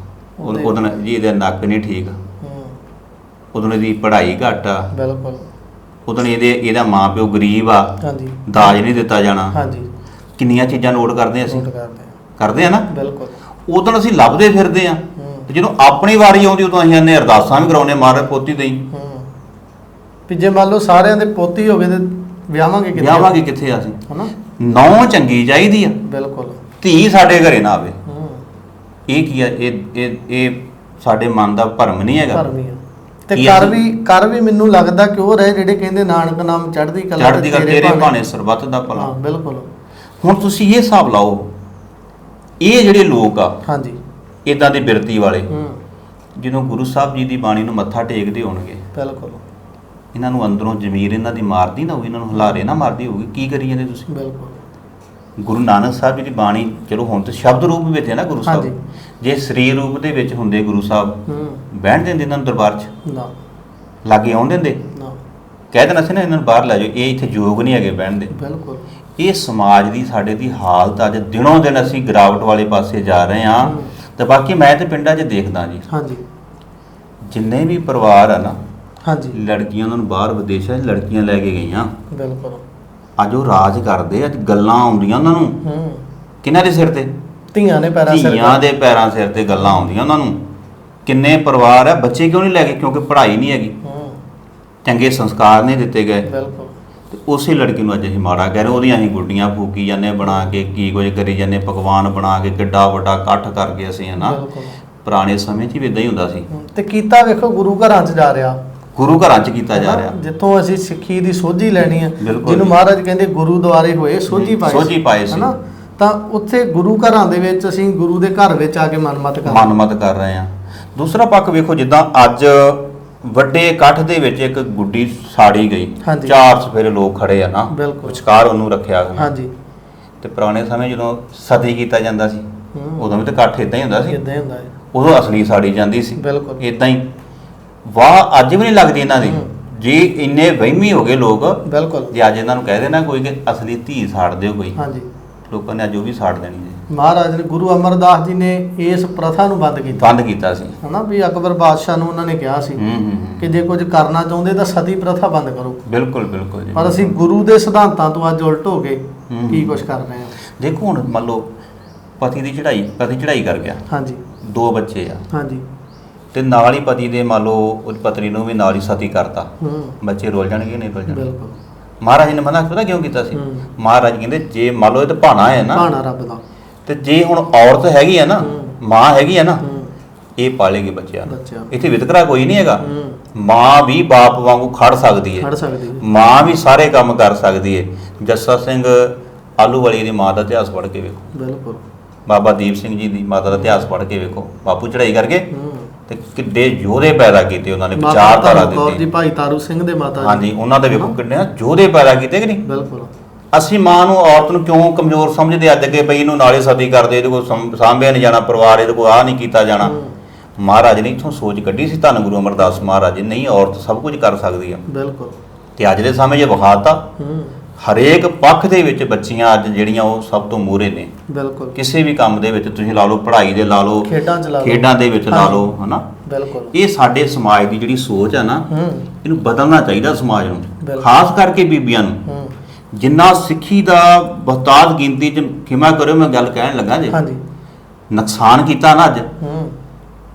ਉਹਦੇ- ਉਹਦੋਂ ਜੀ ਇਹਦਾ ਨੱਕ ਨਹੀਂ ਠੀਕ। ਹੂੰ। ਉਦੋਂ ਇਹਦੀ ਪੜ੍ਹਾਈ ਘੱਟ ਆ। ਬਿਲਕੁਲ। ਉਦੋਂ ਇਹਦੇ ਇਹਦਾ ਮਾਂ ਪਿਓ ਗਰੀਬ ਆ। ਹਾਂਜੀ। ਦਾਜ ਨਹੀਂ ਦਿੱਤਾ ਜਾਣਾ। ਹਾਂਜੀ। ਕਿੰਨੀਆਂ ਚੀਜ਼ਾਂ ਨੋਟ ਕਰਦੇ ਅਸੀਂ? ਨੋਟ ਕਰਦੇ ਆ ਕਰਦੇ ਆ ਨਾ? ਬਿਲਕੁਲ। ਉਦੋਂ ਅਸੀਂ ਲੱਭਦੇ ਫਿਰਦੇ ਆ। ਹੂੰ। ਤੇ ਜਦੋਂ ਆਪਣੀ ਵਾਰੀ ਆਉਂਦੀ ਉਦੋਂ ਅਸੀਂ ਆਨੇ ਅਰਦਾਸਾਂ ਵੀ ਕਰਾਉਨੇ ਮਾਰ ਪੋਤੀ ਦੇਈ। ਹੂੰ। ਵੀ ਜੇ ਮੰਨ ਲਓ ਸਾਰਿਆਂ ਦੇ ਪੋਤੀ ਹੋਵੇ ਤੇ ਵਿਆਹਾਂਗੇ ਕਿੱਥੇ? ਵਿਆਹਾਂਗੇ ਕਿੱਥੇ ਆ ਅਸੀਂ? ਹਨਾ? ਨੌ ਚੰਗੀ ਚਾਹੀਦੀ ਆ। ਬਿਲਕੁਲ। ਧੀ ਸਾਡੇ ਘਰੇ ਨਾ ਆਵੇ। ਹੂੰ। ਇਹ ਕੀ ਆ? ਇਹ ਇਹ ਇਹ ਸਾਡੇ ਮਨ ਦਾ ਭਰਮ ਨਹੀਂ ਹੈਗਾ। ਧਰਮੀ ਆ। ਤੇ ਕਰ ਵੀ ਕਰ ਵੀ ਮੈਨੂੰ ਲੱਗਦਾ ਕਿ ਉਹ ਰਹੇ ਜਿਹੜੇ ਕਹਿੰਦੇ ਨਾਨਕ ਨਾਮ ਚੜ੍ਹਦੀ ਕਲਾ ਚੜ੍ਹਦੀ ਤੇਰੇ ਭਾਣੇ। ਸਰਬੱਤ ਦਾ ਭਲਾ। ਹਾਂ ਬਿਲਕੁਲ। ਹੁਣ ਤੁਸੀਂ ਇਹ ਹਿਸਾਬ ਲਾਓ ਇਹ ਜਿਹੜੇ ਲੋਕ ਆ ਹਾਂਜੀ। ਇਦਾਂ ਦੀ ਬਿਰਤੀ ਵਾਲੇ ਹੂੰ। ਜਦੋਂ ਗੁਰੂ ਸਾਹਿਬ ਜੀ ਦੀ ਬਾਣੀ ਨੂੰ ਮੱਥਾ ਟੇਕਦੇ ਹੋਣਗੇ ਬਿਲਕੁਲ। ਇਹਨਾਂ ਨੂੰ ਅੰਦਰੋਂ ਜ਼ਮੀਰ ਇਹਨਾਂ ਦੀ ਮਾਰਦੀ ਨਾ ਹੋਊਗੀ ਇਹਨਾਂ ਨੂੰ ਹਲਾਰੇ ਨਾ ਮਾਰਦੀ ਹੋਊਗੀ ਕੀ ਕਰੀ ਜਾਂਦੇ ਤੁਸੀਂ? ਬਿਲਕੁਲ। ਗੁਰੂ ਨਾਨਕ ਸਾਹਿਬ ਜੀ ਦੀ ਬਾਣੀ ਚਲੋ ਹੁਣ ਤੇ ਸ਼ਬਦ ਰੂਪ ਵਿੱਚ ਹੈ ਨਾ ਗੁਰੂ। ਸਾਹਿਬ। ਜੇ ਸਰੀਰ ਰੂਪ ਦੇ ਵਿੱਚ ਹੁੰਦੇ ਗੁਰੂ ਸਾਹਿਬ ਹੂੰ। ਬਹਿਣ ਦਿੰਦੇ ਇਹਨਾਂ ਨੂੰ ਦਰਬਾਰ 'ਚ? ਨਾ। ਲਾਗੇ ਆਉਣ ਦਿੰਦੇ? ਨਾ। ਕਹਿ ਦੇਣਾ ਸੀ ਨਾ ਇਹਨਾਂ ਨੂੰ ਬਾਹਰ ਲੈ ਜਾਓ ਇਹ ਇੱਥੇ ਯੋਗ ਨਹੀਂ ਹੈਗੇ ਬਹਿਣ ਦੇ। ਬਿਲਕੁਲ। ਇਹ ਸਮਾਜ ਦੀ ਸਾਡੇ ਦੀ ਹਾਲਤ ਅੱਜ ਦਿਨੋਂ ਦਿਨ ਅਸੀਂ ਗਿਰਾਵਟ ਵਾਲੇ ਪਾਸੇ ਜਾ ਰਹੇ ਹਾਂ। ਤੇ ਬਾਕੀ ਮੈਂ ਤੇ ਪਿੰਡਾਂ 'ਚ ਦੇਖਦਾ ਜੀ। ਹਾਂਜੀ। ਜਿੰਨੇ ਵੀ ਪਰਿਵਾਰ ਆ ਨਾ ਹਾਂਜੀ। ਲੜਕੀਆਂ ਉਹਨਾਂ ਨੂੰ ਬਾਹਰ ਵਿਦੇਸ਼ਾਂ 'ਚ ਲੜਕੀਆਂ ਲੈ ਕੇ ਗਈਆਂ। ਬਿਲਕੁਲ। ਅੱਜ ਉਹ ਰਾਜ ਕਰਦੇ ਅੱਜ ਗੱਲਾਂ ਆਉਂਦੀਆਂ ਉਹਨਾਂ ਨੂੰ। ਹੂੰ। ਕਿਹਨਾਂ ਦੇ ਸਿਰ ਤੇ? ਧੀਆਂ ਨੇ ਪੈਰਾਂ ਸਿਰ ਧੀਆਂ ਦੇ ਪੈਰਾਂ ਸਿਰ ਤੇ ਗੱਲਾਂ ਆਉਂਦੀਆਂ ਉਹਨਾਂ ਨੂੰ। ਕਿੰਨੇ ਪਰਿਵਾਰ ਆ ਬੱਚੇ ਕਿਉਂ ਨਹੀਂ ਲੈ ਗਏ ਕਿਉਂਕਿ ਪੜ੍ਹਾਈ ਨਹੀਂ ਹੈਗੀ। ਹੂੰ। ਚੰਗੇ ਸੰਸਕਾਰ ਨਹੀਂ ਦਿੱਤੇ ਗਏ। ਬਿਲਕੁਲ। ਤੇ ਉਸੇ ਲੜਕੀ ਨੂੰ ਅੱਜ ਅਸੀਂ ਮਾੜਾ ਕਹਿ ਰਹੇ ਉਹਦੀਆਂ ਅਸੀਂ ਗੁੱਡੀਆਂ ਫੂਕੀ ਜਾਂਦੇ ਬਣਾ ਕੇ ਕੀ ਕੁਝ ਕਰੀ ਜਾਂਦੇ ਪਕਵਾਨ ਬਣਾ ਕੇ ਕਿੱਡਾ ਵੱਡਾ ਇਕੱਠ ਕਰਕੇ ਅਸੀਂ ਹਨਾ। ਬਿਲਕੁਲ। ਪੁਰਾਣੇ ਸਮੇਂ 'ਚ ਵੀ ਇਦਾਂ ਹੀ ਹੁੰਦਾ ਸੀ। ਹੂੰ, ਤੇ ਕੀਤਾ ਵੇਖੋ ਗੁਰੂ ਘਰਾਂ 'ਚ ਜਾ ਰਿਹਾ। ਗੁਰੂ ਘਰਾਂ 'ਚ ਕੀਤਾ ਜਾ? ਰਿਹਾ। ਜਿੱਥੋਂ ਅਸੀਂ ਸਿੱਖੀ ਦੀ ਸੋਝੀ ਲੈਣੀ ਆ ਬਿਲਕੁਲ ਜਿਹਨੂੰ। ਮਹਾਰਾਜ ਕਹਿੰਦੇ ਗੁਰੂਦੁਆਰੇ ਹੋਏ ਸੋਝੀ ਪਾਏ ਸੋਝੀ ਪਾਏ ਸੀ। ਹਨਾ? ਤਾਂ ਉੱਥੇ ਗੁਰੂ ਘਰਾਂ ਦੇ ਵਿੱਚ ਅਸੀਂ ਗੁਰੂ ਦੇ ਘਰ ਵਿੱਚ ਆ ਕੇ ਮਨਮਤ ਕਰ ਮਨਮਤ ਕਰ ਰਹੇ ਆ ਦੂਸਰਾ ਪੱਖ ਵੇਖੋ ਜਿੱਦਾਂ ਅੱਜ ਵੱਡੇ ਇਕੱਠ ਦੇ ਵਿੱਚ ਇੱਕ ਗੁੱਡੀ ਸਾੜੀ ਗਈ। ਚਾਰ ਸਫੇਰੇ ਲੋਕ ਖੜੇ ਆ ਨਾ। ਵਿਚਕਾਰ ਉਹਨੂੰ ਰੱਖਿਆ ਗਿਆ ਹਾਂਜੀ। ਤੇ ਪੁਰਾਣੇ ਸਮੇਂ ਜਦੋਂ ਸਤੀ ਕੀਤਾ ਜਾਂਦਾ ਸੀ। ਉਦੋਂ ਵੀ ਤਾਂ ਇਕੱਠ ਇਦਾਂ ਹੀ ਹੁੰਦਾ ਸੀ। ਇਦਾਂ ਹੀ ਹੁੰਦਾ ਹੈ ਉਦੋਂ ਅਸਲੀ ਸਾੜੀ ਜਾਂਦੀ ਸੀ। ਬਿਲਕੁਲ। ਇਦਾਂ ਹੀ। ਵਾਹ ਅੱਜ ਵੀ ਨਹੀਂ ਲੱਗਦੀ ਇਹਨਾਂ ਦੀ। ਜੇ ਇੰਨੇ ਵਹਿਮੀ ਹੋ ਗਏ ਲੋਕ ਬਿਲਕੁਲ। ਜੇ ਅੱਜ ਇਹਨਾਂ ਨੂੰ ਕਹਿ ਦੇਣਾ ਕੋਈ ਕਿ ਅਸਲੀ ਧੀ ਸਾੜ ਦਿਓ ਕੋਈ। ਹਾਂਜੀ। ਲੋਕਾਂ ਨੇ ਅੱਜ ਉਹ ਵੀ ਸਾੜ ਦੇਣੀ ਹੈ। ਮਹਾਰਾਜ ਨੇ ਗੁਰੂ ਅਮਰਦਾਸ ਜੀ ਨੇ ਇਸ ਪ੍ਰਥਾ ਨੂੰ ਬੰਦ ਕੀਤਾ। ਬੰਦ ਕੀਤਾ ਸੀ। ਹਨਾ ਵੀ ਅਕਬਰ ਬਾਦਸ਼ਾਹ ਨੂੰ ਉਹਨਾਂ ਨੇ ਕਿਹਾ ਸੀ ਹੂੰ ਹੂੰ ਹੂੰ। ਕਿ ਜੇ ਕੁਝ ਕਰਨਾ ਚਾਹੁੰਦੇ ਤਾਂ ਸਤੀ ਪ੍ਰਥਾ ਬੰਦ ਕਰੋ। ਬਿਲਕੁਲ ਬਿਲਕੁਲ ਜੀ। ਪਰ ਅਸੀਂ ਗੁਰੂ ਦੇ ਸਿਧਾਂਤਾਂ ਤੋਂ ਅੱਜ ਉਲਟ ਹੋ ਗਏ। ਹੂੰ। ਕੀ ਕੁਝ ਕਰ ਰਹੇ ਹਾਂ? ਦੇਖੋ ਹੁਣ ਮੰਨ ਲਓ ਪਤੀ ਦੀ ਚੜ੍ਹਾਈ ਪਤੀ ਚੜ੍ਹਾਈ ਕਰ ਗਿਆ। ਹਾਂਜੀ। ਦੋ ਬੱਚੇ ਆ। ਹਾਂਜੀ। ਤੇ ਨਾਲ ਹੀ ਪਤੀ ਦੇ ਮੰਨ ਲਓ ਉਹਦੀ ਪਤਨੀ ਨੂੰ ਵੀ ਨਾਲ ਹੀ ਸਤੀ ਕਰਤਾ। ਹੂੰ। ਬੱਚੇ ਰੋਲ ਜਾਣਗੇ ਨਹੀਂ ਰੋਲ ਜਾਣਗੇ? ਬਿਲਕੁਲ। ਮਹਾਰਾਜ ਨੇ ਮਨਾ ਪਤਾ ਕਿਉਂ ਕੀਤਾ ਸੀ। ਮਹਾਰਾਜ ਕਹਿੰਦੇ ਜੇ ਮੰਨ ਲਓ ਇਹ ਤਾਂ ਭਾਣਾ ਹੈ ਨਾ ਭਾਣਾ ਰੱਬ ਦਾ। ਤੇ ਜੇ ਹੁਣ ਔਰਤ ਹੈਗੀ ਆ ਨਾ। ਮਾਂ ਹੈਗੀ ਆ ਨਾ ਇਹ ਪਾਲੇਗੀ ਬੱਚਿਆਂ ਨੂੰ। ਇੱਥੇ ਵਿਤਕਰਾ ਕੋਈ ਨਹੀਂ ਹੈਗਾ। ਮਾਂ ਵੀ ਬਾਪ ਵਾਂਗੂ ਖੜ ਸਕਦੀ ਖੜ ਹੈ ਸਕਦੀ ਹੈ। ਮਾਂ ਵੀ ਸਾਰੇ ਕੰਮ ਕਰ ਸਕਦੀ ਹੈ। ਜੱਸਾ ਸਿੰਘ ਆਲੂ ਵਾਲੀ ਦੀ ਮਾਂ ਦਾ ਇਤਿਹਾਸ ਪੜ੍ਹ ਕੇ ਵੇਖੋ। ਬਿਲਕੁਲ। ਬਾਬਾ ਦੀਪ ਸਿੰਘ ਜੀ ਦੀ ਮਾਤਾ ਦਾ ਇਤਿਹਾਸ ਪੜ੍ਹ ਕੇ ਵੇਖੋ। ਬਾਪੂ ਚੜਾਈ ਕਰਕੇ ਤੇ ਕਿੱਡੇ ਯੋਧੇ ਪੈਦਾ ਕੀਤੇ ਉਹਨਾਂ ਨੇ ਵਿਚਾਰਧਾਰਾ ਕੌਰ ਜੀ ਦਿੱਤੀ ਭਾਈ ਤਾਰੂ ਸਿੰਘ ਦੇ ਮਾਤਾ ਜੀ। ਹਾਂਜੀ ਉਹਨਾਂ ਦੇ ਵੇਖੋ ਕਿੰਨੇ ਯੋਧੇ ਪੈਦਾ ਕੀਤੇ ਕਿ ਨਹੀਂ? ਬਿਲਕੁਲ। ਅਸੀਂ ਮਾਂ ਨੂੰ ਔਰਤ ਨੂੰ ਕਿਉਂ ਕਮਜ਼ੋਰ ਸਮਝਦੇ ਅੱਜ ਅੱਗੇ ਬਈ ਇਹਨੂੰ ਨਾਲੇ ਸਦੀ ਕਰਦੇ ਇਹਦੇ ਕੋਲ ਸਾਂਭਿਆ ਨਹੀਂ ਜਾਣਾ ਪਰਿਵਾਰ ਇਹਦੇ ਕੋਲ ਆ ਨਹੀਂ ਕੀਤਾ ਜਾਣਾ। ਮਹਾਰਾਜ ਨੇ ਇਥੋਂ ਸੋਚ ਕੱਢੀ ਸੀ ਧੰਨ ਗੁਰੂ ਅਮਰਦਾਸ ਮਹਾਰਾਜ ਨਹੀਂ ਔਰਤ ਸਭ ਕੁਝ ਕਰ ਸਕਦੀ ਆ। ਬਿਲਕੁਲ। ਤੇ ਅੱਜ ਦੇ ਸਮੇਂ 'ਚ ਵਿਖਾਤਾ। ਹਰੇਕ ਪੱਖ ਦੇ ਵਿੱਚ ਬੱਚੀਆਂ ਅੱਜ ਜਿਹੜੀਆਂ ਉਹ ਸਭ ਤੋਂ ਮੂਹਰੇ ਨੇ। ਬਿਲਕੁਲ। ਕਿਸੇ ਵੀ ਕੰਮ ਦੇ ਵਿੱਚ ਤੁਸੀਂ ਲਾ ਲਓ ਪੜ੍ਹਾਈ ਦੇ ਲਾ ਲਓ ਖੇਡਾਂ ਚ ਲਾ ਲਓ। ਖੇਡਾਂ ਦੇ ਵਿੱਚ ਲਾ। ਲਓ ਹਨਾ? ਬਿਲਕੁਲ। ਇਹ ਸਾਡੇ ਸਮਾਜ ਦੀ ਜਿਹੜੀ ਸੋਚ ਆ ਨਾ ਹੂੰ। ਇਹਨੂੰ ਬਦਲਣਾ ਚਾਹੀਦਾ ਸਮਾਜ ਨੂੰ। ਬਿਲਕੁਲ। ਖਾਸ ਕਰਕੇ ਬੀਬੀਆਂ ਨੂੰ। ਹੂੰ। ਜਿੰਨਾ ਸਿੱਖੀ ਦਾ ਬਹੁਤਾਤ ਗਿਣਤੀ ਚ ਖਿਮਾ ਕਰਿਓ ਮੈਂ ਗੱਲ ਕਹਿਣ ਲੱਗਾ ਜੀ। ਹਾਂਜੀ। ਨੁਕਸਾਨ ਕੀਤਾ ਨਾ ਅੱਜ। ਹੂੰ।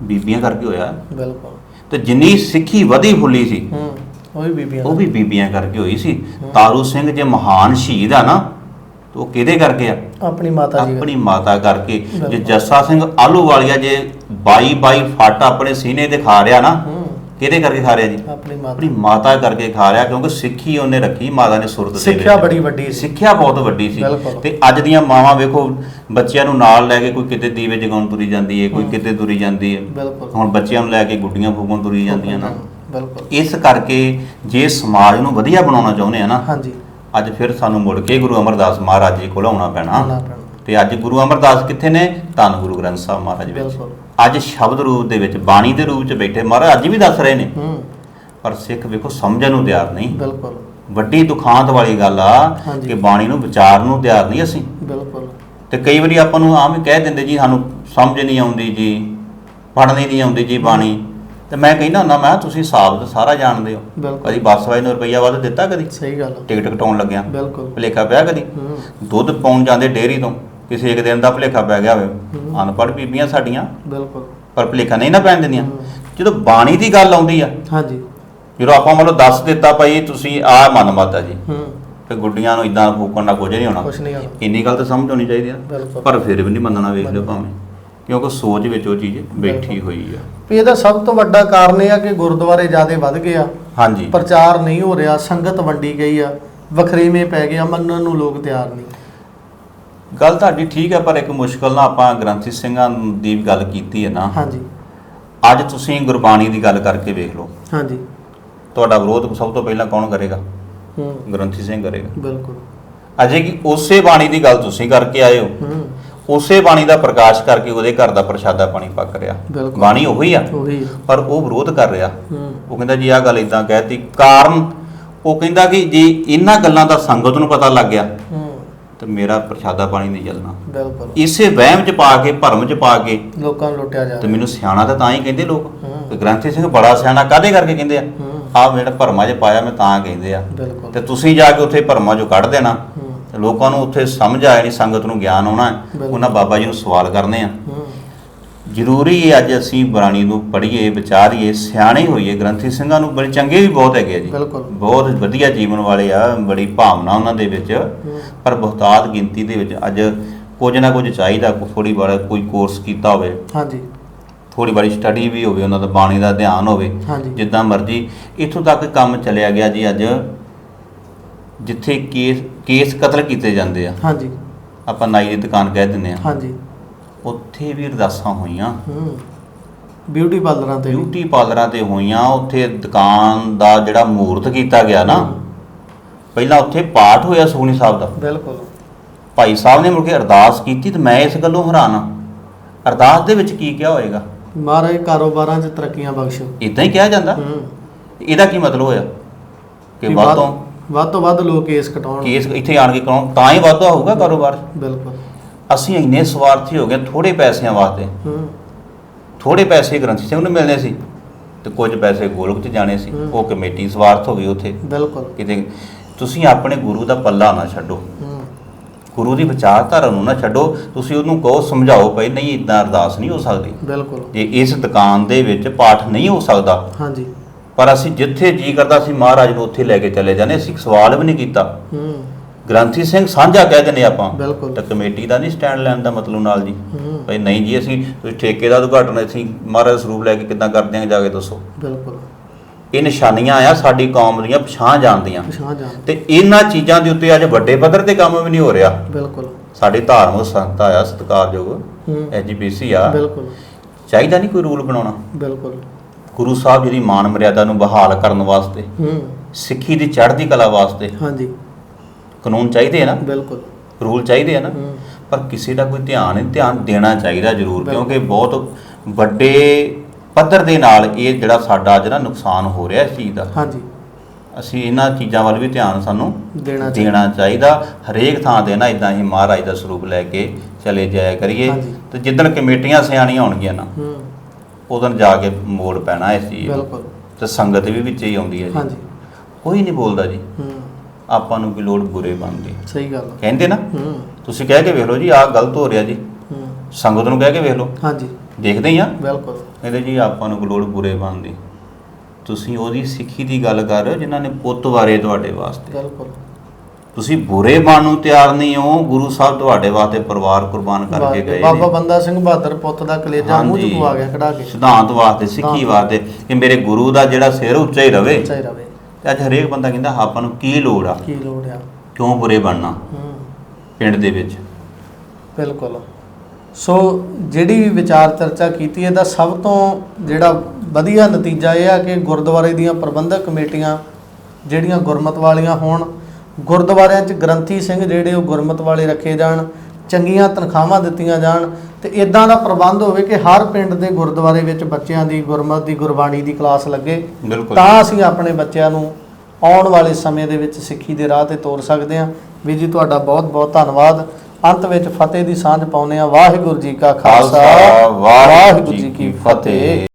ਬੀਬੀਆਂ ਕਰਕੇ ਹੋਇਆ। ਬਿਲਕੁਲ। ਤੇ ਜਿੰਨੀ ਸਿੱਖੀ ਵਧੀ ਫੁੱਲੀ ਸੀ ਹੂੰ। ਉਹ ਵੀ ਬੀਬੀਆਂ ਉਹ ਵੀ ਬੀਬੀਆਂ ਕਰਕੇ ਹੋਈ ਸੀ। ਤਾਰੂ ਸਿੰਘ ਜੇ ਮਹਾਨ ਸ਼ਹੀਦ ਆ ਨਾ ਤੇ ਉਹ ਕਿਹਦੇ ਕਰਕੇ ਆ? ਆਪਣੀ ਮਾਤਾ ਜੀ ਆਪਣੀ ਮਾਤਾ ਕਰਕੇ। ਜੇ। ਜੱਸਾ ਸਿੰਘ ਆਲੂਵਾਲੀਆ ਜੇ 22 22 ਫੱਟ ਆਪਣੇ ਸੀਨੇ ਤੇ ਖਾ ਰਿਆ ਨਾ ਕਿਹਦੇ ਕਰਕੇ ਖਾ ਰਿਆ ਜੀ? ਆਪਣੀ ਮਾਤਾ। ਆਪਣੀ ਮਾਤਾ ਕਰਕੇ ਖਾ ਰਿਆ ਕਿਉਂਕਿ ਸਿੱਖੀ ਉਹਨੇ ਰੱਖੀ ਮਾਤਾ ਨੇ ਸੁਰਤ ਦੇ ਸਿੱਖਿਆ। ਬੜੀ ਵੱਡੀ ਸਿੱਖਿਆ ਬਹੁਤ ਵੱਡੀ ਸੀ। ਤੇ ਅੱਜ ਦੀਆਂ ਮਾਵਾਂ ਵੇਖੋ ਬੱਚਿਆਂ ਨੂੰ ਨਾਲ ਲੈ ਕੇ ਕੋਈ ਕਿਤੇ ਦੀਵੇ ਜਗਾਉਣ ਤੁਰੀ ਜਾਂਦੀ ਹੈ ਕੋਈ। ਕਿਤੇ ਤੁਰੀ ਜਾਂਦੀ ਬਿਲਕੁਲ। ਹੁਣ ਬੱਚਿਆਂ ਨੂੰ ਲੈ ਕੇ ਗੁੱਡੀਆਂ ਫੂਕਣ ਤੁਰੀ ਜਾਂਦੀਆਂ ਨਾ। ਬਿਲਕੁਲ। ਇਸ ਕਰਕੇ ਜੇ ਸਮਾਜ ਨੂੰ ਵਧੀਆ ਬਣਾਉਣਾ ਚਾਹੁੰਦੇ ਆ ਨਾ ਹਾਂਜੀ। ਅੱਜ ਫਿਰ ਸਾਨੂੰ ਮੁੜ ਕੇ ਗੁਰੂ ਅਮਰਦਾਸ ਮਹਾਰਾਜ ਜੀ ਕੋਲ ਆਉਣਾ ਪੈਣਾ। ਤੇ ਅੱਜ ਗੁਰੂ ਅਮਰਦਾਸ ਕਿੱਥੇ ਨੇ? ਧੰਨ ਗੁਰੂ ਗ੍ਰੰਥ ਸਾਹਿਬ ਮਹਾਰਾਜ ਵਿੱਚ। ਬਿਲਕੁਲ। ਅੱਜ ਸ਼ਬਦ ਰੂਪ ਦੇ ਵਿੱਚ ਬਾਣੀ ਦੇ ਰੂਪ ਚ ਬੈਠੇ ਮਹਾਰਾਜ ਅੱਜ ਵੀ ਦੱਸ ਰਹੇ ਨੇ। ਪਰ ਸਿੱਖ ਵੇਖੋ ਸਮਝਣ ਨੂੰ ਤਿਆਰ ਨਹੀਂ। ਬਿਲਕੁਲ। ਵੱਡੀ ਦੁਖਾਂਤ ਵਾਲੀ ਗੱਲ ਆ। ਕਿ ਬਾਣੀ ਨੂੰ ਵਿਚਾਰਨ ਨੂੰ ਤਿਆਰ ਨਹੀਂ ਅਸੀਂ। ਬਿਲਕੁਲ। ਤੇ ਕਈ ਵਾਰੀ ਆਪਾਂ ਨੂੰ ਆਮ ਹੀ ਕਹਿ ਦਿੰਦੇ ਜੀ ਸਾਨੂੰ ਸਮਝ ਨਹੀਂ ਆਉਂਦੀ ਜੀ ਪੜ੍ਹਨੀ ਨਹੀਂ ਆਉਂਦੀ ਜੀ ਬਾਣੀ। ਤੇ ਮੈਂ ਕਹਿੰਦਾ ਹੁੰਦਾ ਮੈਂ ਕਿਹਾ ਤੁਸੀਂ ਸਾਬਤ ਸਾਰਾ ਜਾਣਦੇ ਹੋ। ਬਿਲਕੁਲ। ਕਦੀ ਬੱਸ ਵਾਲੇ ਨੂੰ ਰੁਪਈਆ ਵੱਧ ਦਿੱਤਾ ਕਦੀ? ਸਹੀ ਗੱਲ ਆ। ਟਿਕਟ ਕਟਾਉਣ ਲੱਗਿਆ। ਬਿਲਕੁਲ। ਭੁਲੇਖਾ ਪਿਆ ਕਦੀ? ਹੂੰ। ਦੁੱਧ ਪਾਉਣ ਜਾਂਦੇ ਡੇਅਰੀ ਤੋਂ ਕਿਸੇ ਇੱਕ ਦਿਨ ਦਾ ਭੁਲੇਖਾ ਪੈ ਗਿਆ ਹੋਵੇ। ਅਨਪੜ੍ਹ ਬੀਬੀਆਂ ਸਾਡੀਆਂ ਬਿਲਕੁਲ। ਪਰ ਭੁਲੇਖਾ ਨਹੀਂ ਨਾ ਪੈਣ ਦਿੰਦੀਆਂ। ਜਦੋਂ ਬਾਣੀ ਦੀ ਗੱਲ ਆਉਂਦੀ ਆ ਹਾਂਜੀ। ਜਦੋਂ ਆਪਾਂ ਮਤਲਬ ਦੱਸ ਦਿੱਤਾ ਭਾਈ ਤੁਸੀਂ ਆਹ ਮਨ ਮਾਤਾ ਜੀ। ਹੂੰ। ਤੇ ਗੁੱਡੀਆਂ ਨੂੰ ਇਦਾਂ ਫੂਕਣ ਨਾਲ ਕੁਝ ਨਹੀਂ ਹੋਣਾ। ਕੁਛ ਨਹੀਂ ਹੋਣਾ। ਇੰਨੀ ਗੱਲ ਤਾਂ ਸਮਝ ਆਉਣੀ ਚਾਹੀਦੀ ਆ। ਬਿਲਕੁਲ। ਪਰ ਫਿਰ ਵੀ ਨਹੀਂ ਮੰਨਣਾ ਵੇਖ ਲਿਓ ਭਾਵੇਂ। ਕਿਉਂਕਿ ਸੋਚ ਵਿੱਚ ਉਹ ਚੀਜ਼ ਬੈਠੀ ਹੋਈ ਆ। ਵੀ ਇਹਦਾ ਸਭ ਤੋਂ ਵੱਡਾ ਕਾਰਨ ਇਹ ਆ ਕਿ ਗੁਰਦੁਆਰੇ ਜਿਆਦੇ ਵੱਧ ਗਏ ਆ। ਹਾਂਜੀ। ਪ੍ਰਚਾਰ ਨਹੀਂ ਹੋ ਰਿਹਾ ਸੰਗਤ ਵੰਡੀ ਗਈ ਆ ਵਖਰੇਵੇਂ ਪੈ ਗਿਆ ਮੰਨਣ ਨੂੰ ਲੋਕ ਤਿਆਰ ਨਹੀਂ। ਗੱਲ ਤੁਹਾਡੀ ਠੀਕ ਹੈ ਪਰ ਇੱਕ ਮੁਸ਼ਕਲ ਨਾਲ ਆਪਾਂ ਗ੍ਰੰਥੀ ਸਿੰਘਾਂ ਦੀ ਗੱਲ ਕੀਤੀ ਹੈ ਨਾ। ਹਾਂਜੀ। ਅੱਜ ਤੁਸੀਂ ਗੁਰਬਾਣੀ ਦੀ ਗੱਲ ਕਰਕੇ ਵੇਖ ਲਓ। ਹਾਂਜੀ। ਤੁਹਾਡਾ ਵਿਰੋਧ ਸਭ ਤੋਂ ਪਹਿਲਾਂ ਕੌਣ ਕਰੇਗਾ? ਹੂੰ। ਗ੍ਰੰਥੀ ਸਿੰਘ ਕਰੇਗਾ। ਬਿਲਕੁਲ। ਅਜੇ ਕਿ ਉਸੇ ਬਾਣੀ ਦੀ ਗੱਲ ਤੁਸੀਂ ਕਰਕੇ ਆਏ ਹੋ। ਹੂੰ। ਉਸੇ ਬਾਣੀ ਦਾ ਪ੍ਰਕਾਸ਼ ਕਰਕੇ ਉਹਦੇ ਘਰ ਦਾ ਪ੍ਰਸ਼ਾਦਾ ਪਾਣੀ ਪੱਕ ਰਿਹਾ। ਬਿਲਕੁਲ। ਬਾਣੀ ਉਹੀ ਆ ਉਹੀ ਆ। ਪਰ ਉਹ ਵਿਰੋਧ ਕਰ ਰਿਹਾ। ਹੂੰ। ਉਹ ਕਹਿੰਦਾ ਜੀ ਆਹ ਗੱਲ ਇਦਾਂ ਕਹਿਤੀ। ਕਾਰਨ ਉਹ ਕਹਿੰਦਾ ਕਿ ਜੇ ਇਹਨਾਂ ਗੱਲਾਂ ਦਾ ਸੰਗਤ ਨੂੰ ਪਤਾ ਲੱਗ ਗਿਆ ਹੂੰ। ਤੇ ਮੇਰਾ ਪ੍ਰਸ਼ਾਦਾ ਪਾਣੀ ਨਹੀਂ ਚੱਲਣਾ। ਬਿਲਕੁਲ। ਇਸੇ ਵਹਿਮ ਚ ਪਾ ਕੇ ਭਰਮ ਚ ਪਾ ਕੇ ਲੋਕਾਂ ਨੂੰ ਲੁੱਟਿਆ ਜਾ ਤੇ ਰਿਹਾ। ਮੈਨੂੰ ਸਿਆਣਾ ਤਾਂ ਤਾਂ ਹੀ ਕਹਿੰਦੇ ਲੋਕ। ਹੂੰ। ਤੇ ਗ੍ਰੰਥੀ ਸਿੰਘ ਬੜਾ ਸਿਆਣਾ ਕਾਦੇ ਕਰਕੇ ਕਹਿੰਦੇ ਆ? ਹੂੰ। ਆਹ ਜਿਹੜਾ ਭਰਮਾਂ 'ਚ ਪਾਇਆ ਮੈਂ ਤਾਂ ਕਹਿੰਦੇ ਆ। ਬਿਲਕੁਲ। ਤੇ ਤੁਸੀਂ ਜਾ ਕੇ ਉੱਥੇ ਭਰਮਾਂ 'ਚੋਂ ਕੱਢ ਦੇਣਾ। ਲੋਕਾਂ ਨੂੰ ਉੱਥੇ ਸਮਝ ਆਇਆ ਨਹੀਂ ਸੰਗਤ ਨੂੰ ਗਿਆਨ ਆਉਣਾ ਹੈ। ਉਹਨਾਂ ਬਾਬਾ ਜੀ ਨੂੰ ਸਵਾਲ ਕਰਨੇ ਆ। ਜ਼ਰੂਰੀ ਹੈ ਅੱਜ ਅਸੀਂ ਬਾਣੀ ਨੂੰ ਪੜ੍ਹੀਏ ਵਿਚਾਰੀਏ ਸਿਆਣੇ ਹੋਈਏ ਗ੍ਰੰਥੀ ਸਿੰਘਾਂ ਨੂੰ ਬੜੇ ਚੰਗੇ ਵੀ ਬਹੁਤ ਹੈਗੇ ਆ ਜੀ। ਬਿਲਕੁਲ। ਬਹੁਤ ਵਧੀਆ ਜੀਵਨ ਵਾਲੇ ਆ ਬੜੀ ਭਾਵਨਾ ਉਹਨਾਂ ਦੇ ਵਿੱਚ। ਪਰ ਬਹੁਤਾਤ ਗਿਣਤੀ ਦੇ ਵਿੱਚ ਅੱਜ ਕੁਝ ਨਾ ਕੁਝ ਚਾਹੀਦਾ ਥੋੜੀ ਬੜਾ ਕੋਈ ਕੋਰਸ ਕੀਤਾ ਹੋਵੇ। ਹਾਂਜੀ। ਥੋੜੀ ਬੜੀ ਸਟੱਡੀ ਵੀ ਹੋਵੇ ਉਹਨਾਂ ਦਾ ਬਾਣੀ ਦਾ ਧਿਆਨ ਹੋਵੇ ਹਾਂਜੀ। ਜਿੱਦਾਂ ਮਰਜ਼ੀ। ਇੱਥੋਂ ਤੱਕ ਕੰਮ ਚੱਲਿਆ ਗਿਆ ਜੀ ਅੱਜ ਜਿੱਥੇ ਕੇਸ ਕੇਸ ਕਤਲ ਕੀਤੇ ਜਾਂਦੇ ਆ। ਹਾਂਜੀ। ਆਪਾਂ ਨਾਈ ਦੀ ਦੁਕਾਨ ਕਹਿ ਦਿੰਦੇ ਆ। ਹਾਂਜੀ। ਉੱਥੇ ਵੀ ਅਰਦਾਸਾਂ ਹੋਈਆਂ। ਹੂੰ। ਬਿਊਟੀ ਪਾਰਲਰਾਂ ਤੇ ਵੀ। ਬਿਊਟੀ ਪਾਰਲਰਾਂ ਤੇ ਹੋਈਆਂ। ਉੱਥੇ ਦੁਕਾਨ ਦਾ ਜਿਹੜਾ ਮੂਰਤ ਕੀਤਾ ਗਿਆ ਨਾ ਪਹਿਲਾਂ ਉੱਥੇ ਪਾਠ ਹੋਇਆ ਸੁਖਨੀ ਸਾਹਿਬ ਦਾ। ਬਿਲਕੁਲ। ਭਾਈ ਸਾਹਿਬ ਨੇ ਮੁੜ ਕੇ ਅਰਦਾਸ ਕੀਤੀ ਤੇ ਮੈਂ ਇਸ ਗੱਲੋਂ ਹੈਰਾਨ ਆ ਅਰਦਾਸ ਦੇ ਵਿੱਚ ਕੀ ਕਿਹਾ ਹੋਏਗਾ? ਮਹਾਰਾਜ ਕਾਰੋਬਾਰਾਂ 'ਚ ਤਰੱਕੀਆਂ ਬਖਸ਼ੋ। ਇਦਾਂ ਹੀ ਕਿਹਾ ਜਾਂਦਾ? ਹੂੰ। ਇਹਦਾ ਕੀ ਮਤਲਬ ਹੋਇਆ? ਕਿ ਵੀ ਵੱਧ ਤੋਂ ਵੱਧ ਤੋਂ ਵੱਧ ਲੋਕ ਕੇਸ ਕਟਾਉਣ। ਕੇਸ ਇੱਥੇ ਆਣ ਕੇ ਕਰਾਉਣ ਤਾਂ ਹੀ ਵਾਧਾ ਹੋਊਗਾ ਕਾਰੋਬਾਰ। ਬਿਲਕੁਲ। ਅਸੀਂ ਇੰਨੇ ਸਵਾਰਥੀ ਹੋ ਗਏ ਥੋੜੇ ਪੈਸਿਆਂ ਵਾਸਤੇ। ਹੂੰ। ਥੋੜੇ ਪੈਸੇ ਗ੍ਰੰਥੀ ਸਿੰਘ ਨੂੰ ਮਿਲਣੇ ਸੀ ਤੇ ਕੁਝ ਪੈਸੇ ਗੋਲਕ 'ਚ ਜਾਣੇ ਸੀ। ਉਹ ਕਮੇਟੀ ਸਵਾਰਥ ਹੋ ਗਈ ਉੱਥੇ। ਬਿਲਕੁਲ। ਕਿਤੇ ਤੁਸੀਂ ਆਪਣੇ ਗੁਰੂ ਦਾ ਪੱਲਾ ਨਾ ਛੱਡੋ। ਹੂੰ। ਗੁਰੂ ਦੀ ਵਿਚਾਰਧਾਰਾ ਨੂੰ ਨਾ ਛੱਡੋ। ਤੁਸੀਂ ਉਹਨੂੰ ਕਹੋ ਸਮਝਾਓ ਪਈ ਨਹੀਂ ਇਦਾਂ ਅਰਦਾਸ ਨਹੀਂ ਹੋ ਸਕਦੀ। ਬਿਲਕੁਲ। ਜੇ ਇਸ ਦੁਕਾਨ ਦੇ ਵਿੱਚ ਪਾਠ ਨਹੀਂ ਹੋ ਸਕਦਾ ਹਾਂਜੀ। ਪਰ ਅਸੀਂ ਜਿੱਥੇ ਜੀ ਕਰਦਾ ਸੀ ਮਹਾਰਾਜ ਨੂੰ ਉੱਥੇ ਲੈ ਕੇ ਚਲੇ ਜਾਂਦੇ ਅਸੀਂ ਸਵਾਲ ਵੀ ਨਹੀਂ ਕੀਤਾ। ਹੂੰ। ਗ੍ਰੰਥੀ ਸਿੰਘ ਸਾਂਝਾ ਕਹਿ ਦਿੰਦੇ ਆਪਾਂ ਬਿਲਕੁਲ। ਤਾਂ ਕਮੇਟੀ ਦਾ ਨਹੀਂ ਸਟੈਂਡ ਲੈਣ ਦਾ ਮਤਲਬ ਨਾਲ ਜੀ। ਹੂੰ। ਭਈ ਨਹੀਂ ਜੀ ਅਸੀਂ ਤੁਸੀਂ ਠੇਕੇ ਦਾ ਉਦਘਾਟਨ ਅਸੀਂ ਮਹਾਰਾਜ ਸਰੂਪ ਲੈ ਕੇ ਕਿੱਦਾਂ ਕਰਦੇ ਹਾਂ ਜਾ ਕੇ ਦੱਸੋ। ਬਿਲਕੁਲ। ਇਹ ਨਿਸ਼ਾਨੀਆਂ ਆ ਸਾਡੀ ਕੌਮ ਦੀਆਂ ਪਛਾਣ ਜਾਣਦੀਆਂ ਪਛਾਣ ਜਾਣ। ਤੇ ਇਹਨਾਂ ਚੀਜ਼ਾਂ ਦੇ ਉੱਤੇ ਅੱਜ ਵੱਡੇ ਪੱਧਰ ਤੇ ਕੰਮ ਵੀ ਨਹੀਂ ਹੋ ਰਿਹਾ। ਬਿਲਕੁਲ। ਸਾਡੇ ਧਾਰਮਿਕ ਸੰਸਥਾ ਆ ਸਤਿਕਾਰਯੋਗ ਹੂੰ। ਐਜੀਪੀਸੀ ਆ। ਬਿਲਕੁਲ। ਚਾਹੀਦਾ ਨਹੀਂ ਕੋਈ ਰੂਲ ਬਣਾਉਣਾ। ਬਿਲਕੁਲ। ਗੁਰੂ ਸਾਹਿਬ ਜੀ ਦੀ ਮਾਨ ਮਰਿਆਦਾ ਨੂੰ ਬਹਾਲ ਕਰਨ ਵਾਸਤੇ ਹੂੰ। ਸਿੱਖੀ ਦੀ ਚੜ੍ਹਦੀ ਕਲਾ ਵਾਸਤੇ ਹਾਂਜੀ। ਕਾਨੂੰਨ ਚਾਹੀਦੇ ਆ ਨਾ? ਬਿਲਕੁਲ। ਰੂਲ ਚਾਹੀਦੇ ਆ ਨਾ? ਪਰ ਕਿਸੇ ਦਾ ਕੋਈ ਧਿਆਨ ਧਿਆਨ ਦੇਣਾ ਚਾਹੀਦਾ ਜ਼ਰੂਰ। ਕਿਉਂਕਿ ਬਹੁਤ ਵੱਡੇ ਪੱਧਰ ਦੇ ਨਾਲ ਇਹ ਜਿਹੜਾ ਸਾਡਾ ਅੱਜ ਨਾ ਨੁਕਸਾਨ ਹੋ ਰਿਹਾ ਇਸ ਚੀਜ਼ ਦਾ। ਹਾਂਜੀ। ਅਸੀਂ ਇਹਨਾਂ ਚੀਜ਼ਾਂ ਵੱਲ ਵੀ ਧਿਆਨ ਸਾਨੂੰ ਦੇਣਾ ਚਾਹੀਦਾ ਦੇਣਾ ਚਾਹੀਦਾ। ਹਰੇਕ ਥਾਂ ਤੇ ਨਾ ਇਦਾਂ ਹੀ ਮਹਾਰਾਜ ਦਾ ਸਰੂਪ ਲੈ ਕੇ ਚਲੇ ਜਾਇਆ ਕਰੀਏ। ਤੇ ਜਿੱਦਣ ਕਮੇਟੀਆਂ ਸਿਆਣੀਆਂ ਹੋਣਗੀਆਂ ਨਾ ਹੂੰ। ਉਦੋਂ ਜਾ ਕੇ ਮੋੜ ਪੈਣਾ ਇਸ ਚੀਜ਼ ਨੂੰ। ਬਿਲਕੁਲ। ਤੇ ਸੰਗਤ ਵੀ ਵਿੱਚ ਹੀ ਆਉਂਦੀ ਹੈ ਜੀ। ਹਾਂਜੀ। ਕੋਈ ਨਹੀਂ ਬੋਲਦਾ ਜੀ। ਹੂੰ। ਆਪਾਂ ਨੂੰ ਕੀ ਲੋੜ ਬੁਰੇ ਬਣਦੀ ਸਹੀ ਗੱਲ ਆ। ਕਹਿੰਦੇ ਨਾ ਹੂੰ। ਤੁਸੀਂ ਕਹਿ ਕੇ ਵੇਖ ਲਓ ਜੀ ਆਹ ਗਲਤ ਹੋ ਰਿਹਾ ਜੀ। ਹੂੰ। ਸੰਗਤ ਨੂੰ ਕਹਿ ਕੇ ਵੇਖ ਲਓ। ਹਾਂਜੀ। ਦੇਖਦੇ ਹੀ ਆ। ਬਿਲਕੁਲ। ਕਹਿੰਦੇ ਜੀ ਆਪਾਂ ਨੂੰ ਕੀ ਲੋੜ ਬੁਰੇ ਬਣਦੀ ਤੁਸੀਂ ਉਹਦੀ ਸਿੱਖੀ ਦੀ ਗੱਲ ਕਰ ਰਹੇ ਹੋ ਜਿਨ੍ਹਾਂ ਨੇ ਪੁੱਤ ਵਾਰੇ ਤੁਹਾਡੇ ਵਾਸਤੇ। ਬਿਲਕੁਲ। ਤੁਸੀਂ ਬੁਰੇ ਬਣ ਨੂੰ ਤਿਆਰ ਨਹੀਂ ਹੋ ਗੁਰੂ ਸਾਹਿਬ ਤੁਹਾਡੇ ਵਾਸਤੇ ਪਰਿਵਾਰ ਕੁਰਬਾਨ ਕਰਕੇ ਗਏ ਬਾਬਾ ਬੰਦਾ ਸਿੰਘ ਬਹਾਦਰ ਪੁੱਤ ਦਾ ਕਲੇਜਾ ਮੂੰਹ ਚ। ਪਵਾ ਗਿਆ ਕਢਾ ਕੇ। ਸਿਧਾਂਤ ਵਾਸਤੇ ਸਿੱਖੀ। ਵਾਸਤੇ ਕਿ ਮੇਰੇ ਗੁਰੂ ਦਾ ਜਿਹੜਾ ਸਿਰ ਉੱਚਾ ਹੀ ਰਵੇ। ਚਾਹੀ ਰਵੇ। ਤੇ ਅੱਜ ਹਰੇਕ ਬੰਦਾ ਕਹਿੰਦਾ ਆਪਾਂ ਨੂੰ ਕੀ ਲੋੜ ਆ? ਕੀ ਲੋੜ ਆ? ਕਿਉਂ ਬੁਰੇ ਬਣਨਾ? ਹੂੰ। ਪਿੰਡ ਦੇ ਵਿੱਚ। ਬਿਲਕੁਲ। ਸੋ ਜਿਹੜੀ ਵੀ ਵਿਚਾਰ ਚਰਚਾ ਕੀਤੀ ਇਹਦਾ ਸਭ ਤੋਂ ਜਿਹੜਾ ਵਧੀਆ ਨਤੀਜਾ ਇਹ ਆ ਕਿ ਗੁਰਦੁਆਰੇ ਦੀਆਂ ਪ੍ਰਬੰਧਕ ਕਮੇਟੀਆਂ ਜਿਹੜੀਆਂ ਗੁਰਮਤ ਵਾਲੀਆਂ ਹੋਣ ਗੁਰਦੁਆਰਿਆਂ 'ਚ ਗ੍ਰੰਥੀ ਸਿੰਘ ਜਿਹੜੇ ਉਹ ਗੁਰਮਤ ਵਾਲੇ ਰੱਖੇ ਜਾਣ ਚੰਗੀਆਂ ਤਨਖਾਹਾਂ ਦਿੱਤੀਆਂ ਜਾਣ ਤੇ ਇਦਾਂ ਦਾ ਪ੍ਰਬੰਧ ਹੋਵੇ ਕਿ ਹਰ ਪਿੰਡ ਦੇ ਗੁਰਦੁਆਰੇ ਵਿੱਚ ਬੱਚਿਆਂ ਦੀ ਗੁਰਮਤ ਦੀ ਗੁਰਬਾਣੀ ਦੀ ਕਲਾਸ ਲੱਗੇ ਤਾਂ ਅਸੀਂ ਆਪਣੇ ਬੱਚਿਆਂ ਨੂੰ ਆਉਣ ਵਾਲੇ ਸਮੇਂ ਦੇ ਵਿੱਚ ਸਿੱਖੀ ਦੇ ਰਾਹ ਤੇ ਤੋਰ ਸਕਦੇ ਹਾਂ। ਵੀ ਜੀ ਤੁਹਾਡਾ ਬਹੁਤ ਬਹੁਤ ਧੰਨਵਾਦ। ਅੰਤ ਵਿੱਚ ਫਤਿਹ ਦੀ ਸਾਂਝ ਪਾਉਂਦੇ ਆ ਵਾਹਿਗੁਰੂ ਜੀ ਕਾ ਖਾਲਸਾ। ਵਾਹਿਗੁਰੂ ਜੀ ਕੀ ਫਤਿਹ।